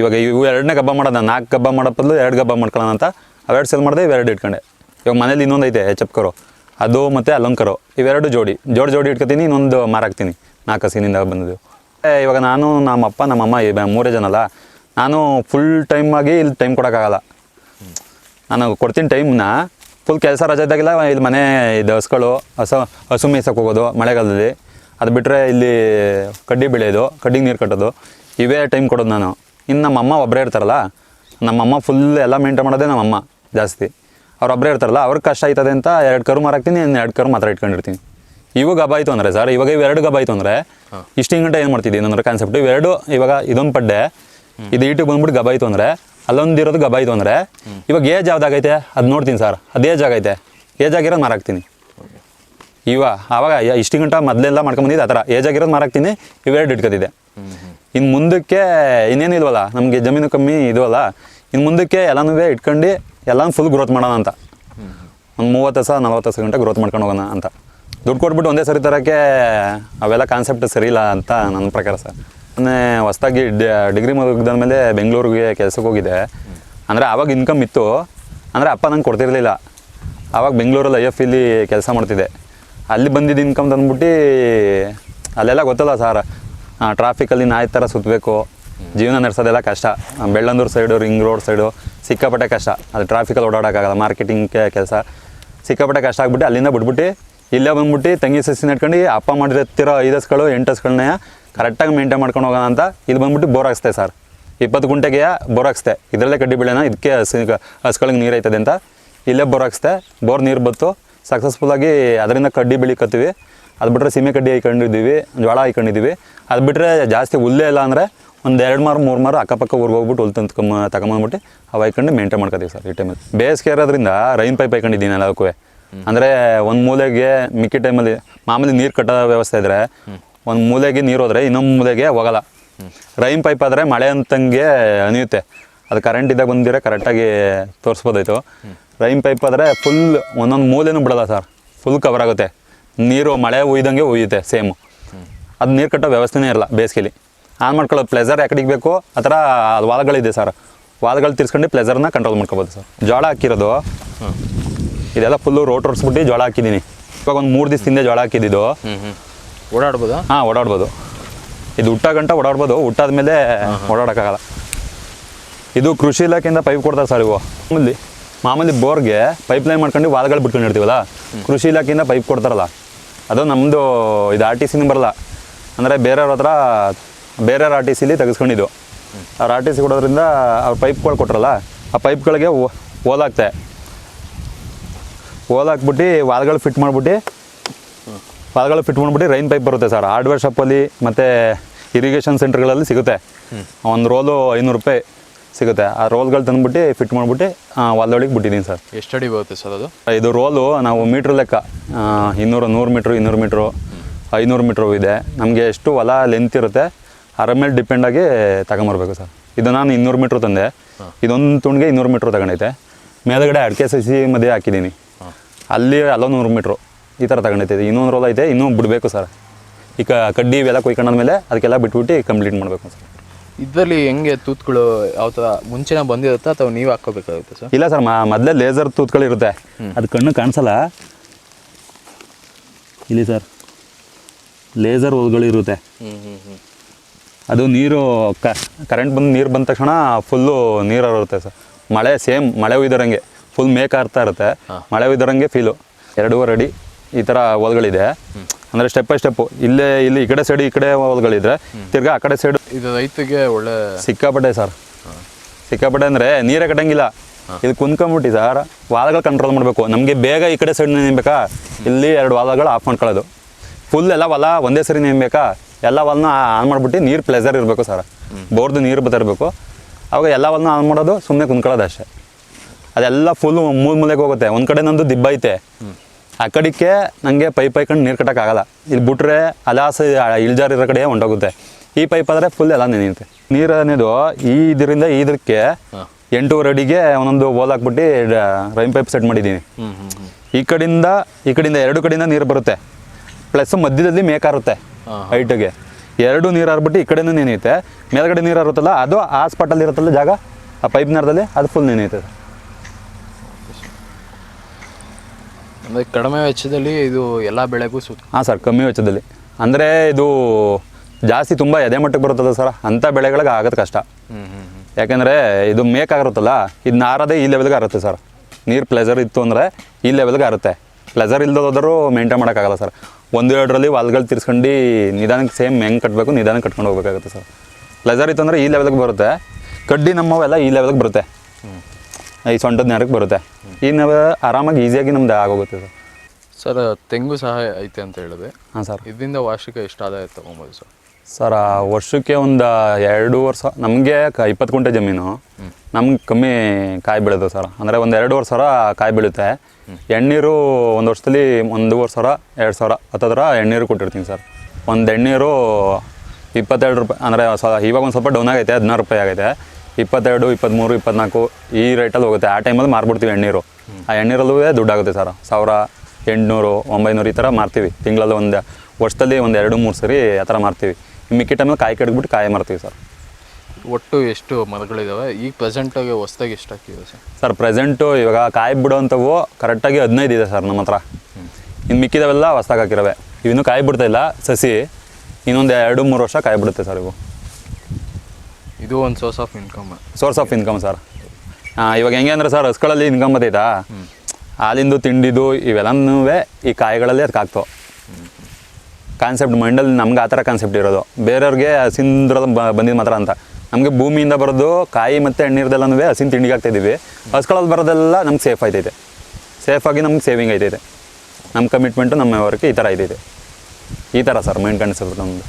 ಇವಾಗ ಇವು ಎರಡನೇ ಗಬ್ಬ ಮಾಡೋದು? ನಾಲ್ಕು ಗಬ್ಬ ಮಾಡೋ ಬದಲು ಎರಡು ಗಬ್ಬ ಮಾಡ್ಕೊಳ್ಳೋಣ ಅಂತ ಅವೆರಡು ಸೇಲ್ ಮಾಡಿದೆ ಇವೆರಡು ಇಟ್ಕೊಂಡೆ. ಇವಾಗ ಮನೇಲಿ ಇನ್ನೊಂದು ಐತೆ ಚಪ್ಕರು ಅದು ಮತ್ತು ಅಲಂಕರು. ಇವೆರಡು ಜೋಡಿ. ಜೋಡಿ ಜೋಡಿ ಇಟ್ಕೊತೀನಿ, ಇನ್ನೊಂದು ಮಾರಾಕ್ತೀನಿ ನಾಲ್ಕು ಸೀನಿಂದ ಬಂದಿದ್ದು. ಇವಾಗ ನಾನು ನಮ್ಮಪ್ಪ, ನಮ್ಮಮ್ಮ ಮೂರೇ ಜನ ಅಲ್ಲ. ನಾನು ಫುಲ್ ಟೈಮ್ ಆಗಿ ಇಲ್ಲಿ ಟೈಮ್ ಕೊಡೋಕ್ಕಾಗಲ್ಲ. ನಾನು ಕೊಡ್ತೀನಿ ಟೈಮ್ನ ಫುಲ್ ಕೆಲಸ ರಜೆ ಇದ್ದಾಗೆಲ್ಲ ಇಲ್ಲಿ ಮನೆ ಇದು ಹಸುಗಳು ಹಸು ಹಸು ಮೇಯ್ಸಕ್ಕೆ ಹೋಗೋದು ಮಳೆಗಾಲದಲ್ಲಿ. ಅದು ಬಿಟ್ಟರೆ ಇಲ್ಲಿ ಕಡ್ಡಿ ಬೆಳೆಯೋದು ಕಡ್ಡಿಗೆ ನೀರು ಕಟ್ಟೋದು. ಇವೇ ಟೈಮ್ ಕೊಡೋದು ನಾನು. ಇನ್ನು ನಮ್ಮಮ್ಮ ಒಬ್ಬರೇ ಇರ್ತಾರಲ್ಲ ನಮ್ಮಮ್ಮ ಫುಲ್ ಎಲ್ಲ ಮೇಂಟೈನ್ ಮಾಡೋದೇ ನಮ್ಮಮ್ಮ ಜಾಸ್ತಿ. ಅವ್ರು ಒಬ್ಬರೇ ಇರ್ತಾರಲ್ಲ ಅವ್ರಿಗೆ ಕಷ್ಟ ಆಯ್ತದೆ ಅಂತ ಎರಡು ಕರು ಮಾರಾಕ್ತೀನಿ ಇನ್ನು ಎರಡು ಕರು ಮಾತ್ರ ಇಟ್ಕೊಂಡಿರ್ತೀನಿ. ಇವಾಗ ಹಬ್ಬ ಆಯಿತು ಅಂದರೆ ಸರ್ ಇವಾಗ ಇವೆರಡು ಗಬಾಯಿತು ಆಯಿತು ಅಂದರೆ ಇಷ್ಟು ಗಂಟೆ ಏನು ಮಾಡ್ತಿದ್ದೀನಿ ಅಂದ್ರೆ ಕಾನ್ಸೆಪ್ಟ್ ಇವೆರಡು ಇವಾಗ ಇದೊಂದು ಪಡ್ಡೆ. ಇದು ಈಟಿಗೆ ಬಂದ್ಬಿಟ್ಟು ಗಬ್ಬ ಆಯಿತು ಅಂದರೆ ಅಲ್ಲೊಂದು ಇರೋದು ಇದು ಅಂದರೆ, ಇವಾಗ ಏಜ್ ಯಾವ್ದಾಗೈತೆ? ಅದು ನೋಡ್ತೀನಿ ಸರ್ ಅದು ಏಜ್ ಆಗೈತೆ. ಏಜ್ ಆಗಿರೋದು ಮಾರಾಕ್ತೀನಿ ಇವ, ಆವಾಗ ಇಷ್ಟು ಗಂಟೆ ಮೊದಲೆಲ್ಲ ಮಾಡ್ಕೊಂಬಂದಿದ್ದೆ ಆ ಥರ. ಏಜ್ ಆಗಿರೋದು ಮಾರಾಕ್ತೀನಿ ಇವೆರಡು ಇಟ್ಕೊತಿದ್ದೆ. ಇನ್ನು ಮುಂದಕ್ಕೆ ಇನ್ನೇನಿಲ್ವಲ್ಲ ನಮಗೆ ಜಮೀನು ಕಮ್ಮಿ ಇದುವಲ್ಲ ಇನ್ನು ಮುಂದಕ್ಕೆ ಎಲ್ಲನೂ ಇಟ್ಕೊಂಡು ಎಲ್ಲನೂ ಫುಲ್ ಗ್ರೋತ್ ಮಾಡೋಣ ಅಂತ. ಒಂದು ಮೂವತ್ತು ವರ್ಷ ನಲ್ವತ್ತು ವರ್ಷ ಗಂಟೆ ಗ್ರೋತ್ ಮಾಡ್ಕೊಂಡು ಹೋಗೋಣ ಅಂತ. ದುಡ್ಡು ಕೊಟ್ಬಿಟ್ಟು ಒಂದೇ ಸರಿ ತರೋಕ್ಕೆ ಅವೆಲ್ಲ ಕಾನ್ಸೆಪ್ಟ್ ಸರಿ ಇಲ್ಲ ಅಂತ ನನ್ನ ಪ್ರಕಾರ ಸರ್ ಹೊಸ್ದಾಗಿ ಡಿಗ್ರಿ ಮುಗಿದಾದ್ಮೇಲೆ ಬೆಂಗಳೂರಿಗೆ ಕೆಲಸಕ್ಕೆ ಹೋಗಿದ್ದೆ. ಅಂದರೆ ಆವಾಗ ಇನ್ಕಮ್ ಇತ್ತು. ಅಂದರೆ ಅಪ್ಪ ನಂಗೆ ಕೊಡ್ತಿರ್ಲಿಲ್ಲ. ಆವಾಗ ಬೆಂಗಳೂರಲ್ಲಿ ಐ ಎಫ್ ಇಲ್ಲಿ ಕೆಲಸ ಮಾಡ್ತಿದ್ದೆ. ಅಲ್ಲಿ ಬಂದಿದ್ದು ಇನ್ಕಮ್ ತಂದ್ಬಿಟ್ಟು ಅಲ್ಲೆಲ್ಲ ಗೊತ್ತಲ್ಲ ಸರ್ ಟ್ರಾಫಿಕಲ್ಲಿ ನಾಯಿ ಥರ ಸುತ್ತಬೇಕು ಜೀವನ ನಡೆಸೋದೆಲ್ಲ ಕಷ್ಟ. Bellandur side ring road side ಸಿಕ್ಕಾಪಟ್ಟೆ ಕಷ್ಟ. ಅದು ಟ್ರಾಫಿಕಲ್ಲಿ ಓಡಾಡೋಕ್ಕಾಗಲ್ಲ ಮಾರ್ಕೆಟಿಂಗ್ ಕೆಲಸ ಸಿಕ್ಕಾಪಟ್ಟೆ ಕಷ್ಟ ಆಗ್ಬಿಟ್ಟು ಅಲ್ಲಿಂದ ಬಿಟ್ಬಿಟ್ಟು ಇಲ್ಲೇ ಬಂದ್ಬಿಟ್ಟು ತಂಗಿ ಸಸಿ ನಡ್ಕೊಂಡು ಅಪ್ಪ ಮಾಡಿರ್ತಿರೋ ಐದಸ್ಗಳು ಎಂಟಸ್ಗಳನ್ನೇ ಕರೆಕ್ಟಾಗಿ ಮೇಂಟೈನ್ ಮಾಡ್ಕೊಂಡು ಹೋಗೋಣ ಅಂತ ಇದು ಬಂದ್ಬಿಟ್ಟು ಬೋರ್ ಹಾಕ್ಸ್ತೆ ಸರ್. ಇಪ್ಪತ್ತು ಗುಂಟೆಗೆ ಬೋರ್ ಹಾಕ್ಸ್ತೆ. ಇದರಲ್ಲೇ ಕಡ್ಡಿ ಬೆಳೆನ ಇದಕ್ಕೆ ಹಸಿ ಹಸ್ಗಳಿಗೆ ನೀರು ಐತದೆ ಅಂತ. ಇಲ್ಲೇ ಬೋರ್ ಹಾಕ್ಸ್ತೆ. ಬೋರ್ ನೀರು ಬತ್ತು ಸಕ್ಸಸ್ಫುಲ್ಲಾಗಿ ಅದರಿಂದ ಕಡ್ಡಿ ಬೆಳಿಕತ್ತೀವಿ. ಅದು ಬಿಟ್ಟರೆ ಸೀಮೆ ಕಡ್ಡಿ ಹಾಕೊಂಡಿದ್ದೀವಿ ಜೋಳ ಹಾಕೊಂಡಿದ್ದೀವಿ ಅದು ಬಿಟ್ಟರೆ ಜಾಸ್ತಿ ಹುಲ್ಲೇ ಇಲ್ಲ ಅಂದರೆ ಒಂದು ಎರಡು ಮಾರು ಮೂರು ಮಾರು ಅಕ್ಕಪಕ್ಕ ಊರಿಗೆ ಹೋಗ್ಬಿಟ್ಟು ಹುಲ್ ತಂದ್ಕೊಂಬ ತಗೊಂಬಂದ್ಬಿಟ್ಟು ಅವು ಹಾಕೊಂಡು ಮೇಂಟೈನ್ ಮಾಡ್ಕೊತೀವಿ ಸರ್ ಈ ಟೈಮಲ್ಲಿ ಬೇಸಿಗೆ ಇರೋದ್ರಿಂದ ರೈನ್ ಪೈಪ್ ಹಾಕೊಂಡಿದ್ದೀನಿ ಎಲ್ಲದಕ್ಕೂ ಅಂದರೆ ಒಂದು ಮೂಲೆಗೆ ಮಿಕ್ಕಿ ಟೈಮಲ್ಲಿ ಮಾಮೂಲಿ ನೀರು ಕಟ್ಟೋ ವ್ಯವಸ್ಥೆ ಇದ್ದರೆ ಒಂದು ಮೂಲೆಗೆ ನೀರು ಹೋದರೆ ಇನ್ನೊಂದು ಮೂಲೆಗೆ ಹೋಗಲ್ಲ. ರೈನ್ ಪೈಪ್ ಆದರೆ ಮಳೆ ಅಂತಂಗೆ ಅನಿಯುತ್ತೆ ಅದು ಕರೆಂಟ್ ಇದ್ದಾಗ ಬಂದಿರೋ ಕರೆಕ್ಟಾಗಿ ತೋರಿಸ್ಬೋದಾಯ್ತು. ರೈನ್ ಪೈಪ್ ಆದರೆ ಫುಲ್ ಒಂದೊಂದು ಮೂಲೆನೂ ಬಿಡಲ್ಲ ಸರ್ ಫುಲ್ ಕವರ್ ಆಗುತ್ತೆ. ನೀರು ಮಳೆ ಉಯ್ದಂಗೆ ಉಯ್ಯುತ್ತೆ ಸೇಮು ಅದು ನೀರು ಕಟ್ಟೋ ವ್ಯವಸ್ಥೆನೇ ಇರಲ್ಲ ಬೇಸಿಗೆಲಿ. ಆನ್ ಮಾಡ್ಕೊಳ್ಳೋದು ಪ್ಲೆಸರ್ ಯಾಕಡಿಗೆ ಬೇಕು? ಆ ಥರ ಅದು ವಾಲ್ಗಳಿದೆ ಸರ್ ವಾಲ್ಗಳು ತಿರ್ಸ್ಕೊಂಡು ಪ್ಲೆಸರ್ನ ಕಂಟ್ರೋಲ್ ಮಾಡ್ಕೋಬೋದು ಸರ್ ಜೋಳ ಹಾಕಿರೋದು. ಇದೆಲ್ಲ ಫುಲ್ಲು ರೋಟ್ ಹೊಡ್ಸ್ಬಿಟ್ಟು ಜೋಳ ಹಾಕಿದ್ದೀನಿ. ಇವಾಗ ಒಂದು ಮೂರು ದಿವಸದಿಂದ ಜೋಳ ಹಾಕಿದ್ದು ಓಡಾಡ್ಬೋದಾ? ಹಾಂ ಓಡಾಡ್ಬೋದು. ಇದು ಹುಟ್ಟ ಗಂಟ ಓಡಾಡ್ಬೋದು. ಹುಟ್ಟಾದ ಮೇಲೆ ಓಡಾಡೋಕ್ಕಾಗಲ್ಲ. ಇದು ಕೃಷಿ ಇಲಾಖೆಯಿಂದ ಪೈಪ್ ಕೊಡ್ತಾರೆ ಸರ್ ಇವು. ಮಾಮೂಲಿ ಮಾಮೂಲಿ ಬೋರ್ಗೆ ಪೈಪ್ ಲೈನ್ ಮಾಡ್ಕೊಂಡು ವಾಲ್ಗಳು ಬಿಟ್ಕೊಂಡಿರ್ತೀವಲ್ಲ ಕೃಷಿ ಇಲಾಖೆಯಿಂದ ಪೈಪ್ ಕೊಡ್ತಾರಲ್ಲ ಅದು ನಮ್ಮದು ಇದು ಆರ್ ಟಿ ಸಿನೂ ಬರಲ್ಲ. ಅಂದರೆ ಬೇರೆಯವ್ರ ಹತ್ರ ಬೇರೆಯವ್ರ ಆರ್ ಟಿ ಸಿಲಿ ತೆಗೆಸ್ಕೊಂಡಿದ್ದು. ಅವ್ರ ಆರ್ ಟಿ ಸಿ ಕೊಡೋದ್ರಿಂದ ಅವ್ರು ಪೈಪ್ಗಳು ಕೊಟ್ರಲ್ಲ ಆ ಪೈಪ್ಗಳಿಗೆ ಓಲಾಗ್ತೆ ಓಲಾಕ್ಬಿಟ್ಟು ವಾಲ್ಗಳು ಫಿಟ್ ಮಾಡ್ಬಿಟ್ಟು ಪಾದಗಳು ಫಿಟ್ ಮಾಡ್ಬಿಟ್ಟು ರೈನ್ ಪೈಪ್ ಬರುತ್ತೆ ಸರ್ ಹಾರ್ಡ್ವೇರ್ ಶಾಪಲ್ಲಿ ಮತ್ತು ಇರಿಗೇಷನ್ ಸೆಂಟ್ರ್ಗಳಲ್ಲಿ ಸಿಗುತ್ತೆ. ಒಂದು ರೋಲು ಐನೂರು ರೂಪಾಯಿ ಸಿಗುತ್ತೆ. ಆ ರೋಲ್ಗಳು ತಂದ್ಬಿಟ್ಟು ಫಿಟ್ ಮಾಡಿಬಿಟ್ಟು ಹೊಲ್ದೊಳಗೆ ಬಿಟ್ಟಿದ್ದೀನಿ ಸರ್ ಎಷ್ಟು ಅಡಿ ಬರುತ್ತೆ ಸರ್ ಅದು? ಇದು ರೋಲು ನಾವು ಮೀಟ್ರ್ ಲೆಕ್ಕ ಇನ್ನೂರು ನೂರು ಮೀಟ್ರು ಇನ್ನೂರು ಮೀಟ್ರು ಐನೂರು ಮೀಟ್ರು ಇದೆ. ನಮಗೆ ಎಷ್ಟು ಹೊಲ ಲೆಂತ್ ಇರುತ್ತೆ ಅದರ ಮೇಲೆ ಡಿಪೆಂಡಾಗಿ ತಗೊಂಬರ್ಬೇಕು ಸರ್ ಇದು ನಾನು ಇನ್ನೂರು ಮೀಟ್ರ್ ತಂದೆ. ಇದೊಂದು ತುಂಡಿಗೆ ಇನ್ನೂರು ಮೀಟ್ರ್ ತಗೊಂಡೈತೆ. ಮೇಲುಗಡೆ ಅಡಿಕೆ ಸಸಿ ಮಧ್ಯೆ ಹಾಕಿದ್ದೀನಿ ಅಲ್ಲಿ ಅಲ್ಲೋ ನೂರು ಮೀಟ್ರು ಈ ಥರ ತಗೊಂಡೈತೆ ಇನ್ನೊಂದು ರೋಲ್ ಐತೆ ಇನ್ನೂ ಬಿಡಬೇಕು ಸರ್ ಈಗ ಕಡ್ಡಿ ಇವೆಲ್ಲ ಕೊಯ್ಕೊಂಡಾದ್ಮೇಲೆ ಅದಕ್ಕೆಲ್ಲ ಬಿಟ್ಬಿಟ್ಟು ಕಂಪ್ಲೀಟ್ ಮಾಡಬೇಕು ಸರ್ ಇದರಲ್ಲಿ ಹೆಂಗೆ ತೂತ್ಗಳು ಯಾವ ಥರ ಮುಂಚೆನೇ ಬಂದಿರುತ್ತಾ ಅಥವಾ ನೀವು ಹಾಕೋಬೇಕಾಗುತ್ತೆ ಸರ್ ಇಲ್ಲ ಸರ್ ಮೊದಲೇ ಲೇಸರ್ ತೂತ್ಗಳಿರುತ್ತೆ ಅದು ಕಣ್ಣು ಕಾಣಿಸಲ್ಲ? ಇಲ್ಲಿ ಸರ್ ಲೇಸರ್ ಹ್ಞೂ ಅದು ನೀರು ಕ ಕರೆಂಟ್ ಬಂದು ನೀರು ಬಂದ ತಕ್ಷಣ ಫುಲ್ಲು ನೀರು ಇರುತ್ತೆ ಸರ್ ಮಳೆ ಸೇಮ್ ಮಳೆ ಒಯ್ದರಂಗೆ ಫುಲ್ ಮೇಕ್ ಆಗ್ತಾ ಇರುತ್ತೆ. ಮಳೆ ಒಯ್ದೋರಂಗೆ ಫೀಲು ಎರಡೂವರೆ ಅಡಿ. ಈ ಥರ ಹೊಲ್ಗಳಿದೆ. ಅಂದರೆ ಸ್ಟೆಪ್ ಬೈ ಸ್ಟೆಪ್ ಇಲ್ಲೇ ಇಲ್ಲಿ ಈ ಕಡೆ ಸೈಡ್ ಈ ಕಡೆ ಹೊಲ್ಗಳಿದ್ರೆ ತಿರ್ಗಾ ಆ ಕಡೆ ಸೈಡ್ ಇದು ರೈತಿಗೆ ಒಳ್ಳೆ ಸಿಕ್ಕಾಪಟ್ಟೆ ಸರ್ ಸಿಕ್ಕಾಪಟ್ಟೆ ಅಂದರೆ ನೀರೇ ಕಟ್ಟಂಗಿಲ್ಲ. ಇದು ಕುಂದ್ಕೊಂಬಿಟ್ಟು ಸರ್ ವಾದಗಳು ಕಂಟ್ರೋಲ್ ಮಾಡಬೇಕು. ನಮಗೆ ಬೇಗ ಈ ಕಡೆ ಸೈಡ್ ನೇಮ್ಬೇಕಾ ಇಲ್ಲಿ ಎರಡು ವಾದಗಳು ಆಫ್ ಮಾಡ್ಕೊಳ್ಳೋದು. ಫುಲ್ ಎಲ್ಲ ಹೊಲ ಒಂದೇ ಸರಿ ನೇಮ್ಬೇಕಾ ಎಲ್ಲ ಹೊಲನ ಆನ್ ಮಾಡ್ಬಿಟ್ಟು ನೀರು ಪ್ಲೆಸರ್ ಇರಬೇಕು ಸರ್ ಬೋರ್ದು ನೀರು ಬತ್ತಿರಬೇಕು ಅವಾಗ ಎಲ್ಲ ಹೊಲನ ಆನ್ ಮಾಡೋದು ಸುಮ್ಮನೆ ಕುಂದ್ಕೊಳ್ಳೋದು ಅಷ್ಟೇ. ಅದೆಲ್ಲ ಫುಲ್ ಮೂಲ ಮೂಲೆಗೆ ಹೋಗುತ್ತೆ. ಒಂದು ಕಡೆ ನಂದು ದಿಬ್ಬ ಐತೆ. ಆ ಕಡೆಗೆ ನನಗೆ ಪೈಪ್ ಹಾಕೊಂಡು ನೀರು ಕಟ್ಟೋಕ್ಕಾಗಲ್ಲ ಇಲ್ಲಿ ಬಿಟ್ರೆ ಅಲಾಸ ಇಳ್ಜಾರ್ ಇರೋ ಕಡೆ ಹೊಂಟೋಗುತ್ತೆ. ಈ ಪೈಪ್ ಆದರೆ ಫುಲ್ ಎಲ್ಲ ನೆನೆಯುತ್ತೆ ನೀರು ಅನ್ನೋದು ಈ ಇದರಿಂದ ಇದಕ್ಕೆ ಎಂಟೂವರೆ ಅಡಿಗೆ ಒಂದೊಂದು ಹೋಲ್ ಹಾಕ್ಬಿಟ್ಟು ರೈನ್ ಪೈಪ್ ಸೆಟ್ ಮಾಡಿದ್ದೀನಿ ಈ ಕಡೆಯಿಂದ ಈ ಕಡೆಯಿಂದ ಎರಡು ಕಡೆಯಿಂದ ನೀರು ಬರುತ್ತೆ. ಪ್ಲಸ್ ಮಧ್ಯದಲ್ಲಿ ಮೇಕಾರುತ್ತೆ ಹೈಟಿಗೆ ಎರಡು ನೀರು ಹಾರ್ಬಿಟ್ಟು ಈ ಕಡೆನೂ ನೆನೆಯುತ್ತೆ ಮೇಲ್ಗಡೆ ನೀರು ಹಾರುತ್ತಲ್ಲ ಅದು ಆ ಸ್ಪಾಟಲ್ಲಿ ಇರುತ್ತಲ್ಲ ಜಾಗ ಆ ಪೈಪ್ ನೀರದಲ್ಲಿ ಅದು ಫುಲ್ ನೆನೆಯುತ್ತೆ ಅಂದರೆ ಕಡಿಮೆ ವೆಚ್ಚದಲ್ಲಿ ಇದು ಎಲ್ಲ ಬೆಳೆಗೂ ಸೂಕ್ತ. ಹಾಂ ಸರ್ ಕಮ್ಮಿ ವೆಚ್ಚದಲ್ಲಿ. ಅಂದರೆ ಇದು ಜಾಸ್ತಿ ತುಂಬ ಎದೆ ಮಟ್ಟಕ್ಕೆ ಬರುತ್ತದೆ ಸರ್ ಅಂಥ ಬೆಳೆಗಳಿಗೆ ಆಗೋದು ಕಷ್ಟ. ಯಾಕಂದರೆ ಇದು ಮೇಕ್ ಆಗಿರುತ್ತಲ್ಲ ಇದು ನಾರದೇ ಈ ಲೆವೆಲ್ಗೆ ಆರುತ್ತೆ ಸರ್. ನೀರು ಪ್ಲೆಜರ್ ಇತ್ತು ಅಂದರೆ ಈ ಲೆವೆಲ್ಗೆ ಆರುತ್ತೆ ಪ್ಲೆಜರ್ ಇಲ್ಲದಾದರೂ ಮೇಂಟೈನ್ ಮಾಡೋಕ್ಕಾಗಲ್ಲ ಸರ್. ಒಂದು ಎರಡರಲ್ಲಿ ವಾಲ್ಗಳು ತಿರ್ಸ್ಕೊಂಡು ನಿಧಾನಕ್ಕೆ ಸೇಮ್ ಹೆಂಗೆ ಕಟ್ಟಬೇಕು ನಿಧಾನಕ್ಕೆ ಕಟ್ಕೊಂಡು ಹೋಗ್ಬೇಕಾಗುತ್ತೆ ಸರ್. ಪ್ಲೆಜರ್ ಇತ್ತು ಅಂದರೆ ಈ ಲೆವೆಲ್ಗೆ ಬರುತ್ತೆ. ಕಡ್ಡಿ ನಮ್ಮವೆಲ್ಲ ಈ ಲೆವೆಲ್ಗೆ ಬರುತ್ತೆ. ಈ ಸೊಂಟದ ನೆರಕ್ಕೆ ಬರುತ್ತೆ. ಈ ನಾವು ಆರಾಮಾಗಿ ಈಸಿಯಾಗಿ ನಮ್ದು ಆಗೋಗುತ್ತೆ ಸರ್ ಸರ್ ತೆಂಗು ಸಹ ಐತೆ ಅಂತ ಹೇಳಿದೆ. ಹಾಂ ಸರ್. ಇದರಿಂದ ವಾರ್ಷಿಕ ಎಷ್ಟು ಆದಾಯ ತೊಗೊಬೋದು ಸರ್? ಸರ್ ವರ್ಷಕ್ಕೆ ಒಂದು ಎರಡು ವರ್ಷ ನಮಗೆ ಕ ಇಪ್ಪತ್ತು ಕುಂಟೆ ಜಮೀನು. ನಮ್ಗೆ ಕಮ್ಮಿ ಕಾಯಿ ಬೆಳೆದು ಸರ್. ಅಂದರೆ ಒಂದು ಎರಡೂವರೆ ಸಾವಿರ ಕಾಯಿ ಬೀಳುತ್ತೆ. ಎಣ್ಣೀರು ಒಂದು ವರ್ಷದಲ್ಲಿ ಒಂದೂವರೆ ಸಾವಿರ ಎರಡು ಸಾವಿರ ಹತ್ತತ್ರ ಎಣ್ಣೀರು ಕೊಟ್ಟಿರ್ತೀನಿ ಸರ್. ಒಂದು ಎಣ್ಣೀರು ಇಪ್ಪತ್ತೆರಡು ರೂಪಾಯಿ ಅಂದರೆ ಸ ಇವಾಗ ಒಂದು ಸ್ವಲ್ಪ ಡೌನ್ ಆಗೈತೆ ಹದಿನಾರು ರೂಪಾಯಿ ಆಗೈತೆ. ಇಪ್ಪತ್ತೆರಡು ಇಪ್ಪತ್ತ್ಮೂರು ಇಪ್ಪತ್ನಾಲ್ಕು ಈ ರೇಟಲ್ಲಿ ಹೋಗುತ್ತೆ. ಆ ಟೈಮಲ್ಲಿ ಮಾರ್ಬಿಡ್ತೀವಿ ಎಣ್ಣೀರು. ಆ ಎಣ್ಣೀರಲ್ಲೂ ದುಡ್ಡಾಗುತ್ತೆ ಸರ್. ಸಾವಿರ ಎಂಟುನೂರು ಒಂಬೈನೂರು ಈ ಥರ ಮಾರ್ತೀವಿ. ತಿಂಗಳಲ್ಲಿ ಒಂದು ವರ್ಷದಲ್ಲಿ ಒಂದು ಎರಡು ಮೂರು ಸರಿ ಆ ಥರ ಮಾರ್ತೀವಿ. ಇನ್ನು ಮಿಕ್ಕಿ ಟೈಮಲ್ಲಿ ಕಾಯಿ ಕಡ್ಬಿಟ್ಟು ಕಾಯಿ ಮಾರ್ತೀವಿ ಸರ್. ಒಟ್ಟು ಎಷ್ಟು ಮರಗಳಿದ್ದಾವೆ ಈಗ ಪ್ರೆಸೆಂಟಾಗಿ ಹೊಸ್ದಾಗಿ ಎಷ್ಟು ಹಾಕಿದೆ ಸರ್? ಸರ್ ಪ್ರೆಸೆಂಟು ಇವಾಗ ಕಾಯಿ ಬಿಡೋವಂಥವು ಕರೆಕ್ಟಾಗಿ ಹದಿನೈದು ಇದೆ ಸರ್ ನಮ್ಮ ಹತ್ರ. ಇನ್ನು ಮಿಕ್ಕಿದವೆಲ್ಲ ಹೊಸ್ದಾಗಿ ಹಾಕಿರೋವೆ. ಇನ್ನೂ ಕಾಯಿ ಬಿಡ್ತಾ ಇಲ್ಲ. ಸಸಿ ಇನ್ನೊಂದು ಎರಡು ಮೂರು ವರ್ಷ ಕಾಯಿ ಬಿಡುತ್ತೆ ಸರ್ ಇವು. ಇದು ಒಂದು source of income source of income sir ಇವಾಗ ಹೆಂಗೆ ಅಂದರೆ ಸರ್ ಹಸ್ಗಳಲ್ಲಿ ಇನ್ಕಮ್ ಬತ್ತೈತಾ ಹಾಲಿಂದು ತಿಂಡಿದು ಇವೆಲ್ಲನೂ ಈ ಕಾಯಿಗಳಲ್ಲಿ ಅದಕ್ಕೆ ಆಗ್ತಾವೆ ಕಾನ್ಸೆಪ್ಟ್ ಮಂಡಲ್ ನಮ್ಗೆ ಆ ಥರ ಕಾನ್ಸೆಪ್ಟ್ ಇರೋದು. ಬೇರೆಯವ್ರಿಗೆ ಹಸಿಂದ್ರದ ಬಂದಿದ್ದು ಮಾತ್ರ ಅಂತ. ನಮಗೆ ಭೂಮಿಯಿಂದ ಬರೋದು ಕಾಯಿ ಮತ್ತು ಎಣ್ಣೀರ್ದೆಲ್ಲನೂ ಹಸಿನ ತಿಂಡಿಗೆ ಹಾಕ್ತಿದ್ದೀವಿ ಹಸ್ಕಳಲ್ಲಿ ಬರೋದೆಲ್ಲ ನಮ್ಗೆ ಸೇಫ್ ಆಯ್ತೈತೆ. ಸೇಫಾಗಿ ನಮ್ಗೆ ಸೇವಿಂಗ್ ಆಯ್ತೈತೆ. ನಮ್ಮ ಕಮಿಟ್ಮೆಂಟು ನಮ್ಮ ವ್ಯವಹಾರಕ್ಕೆ ಈ ಥರ ಇದಿದೆ ಈ ಥರ ಸರ್ ಮೈಂಡ್ ಕಾನ್ಸೆಪ್ಟ್ ನಮ್ಮದು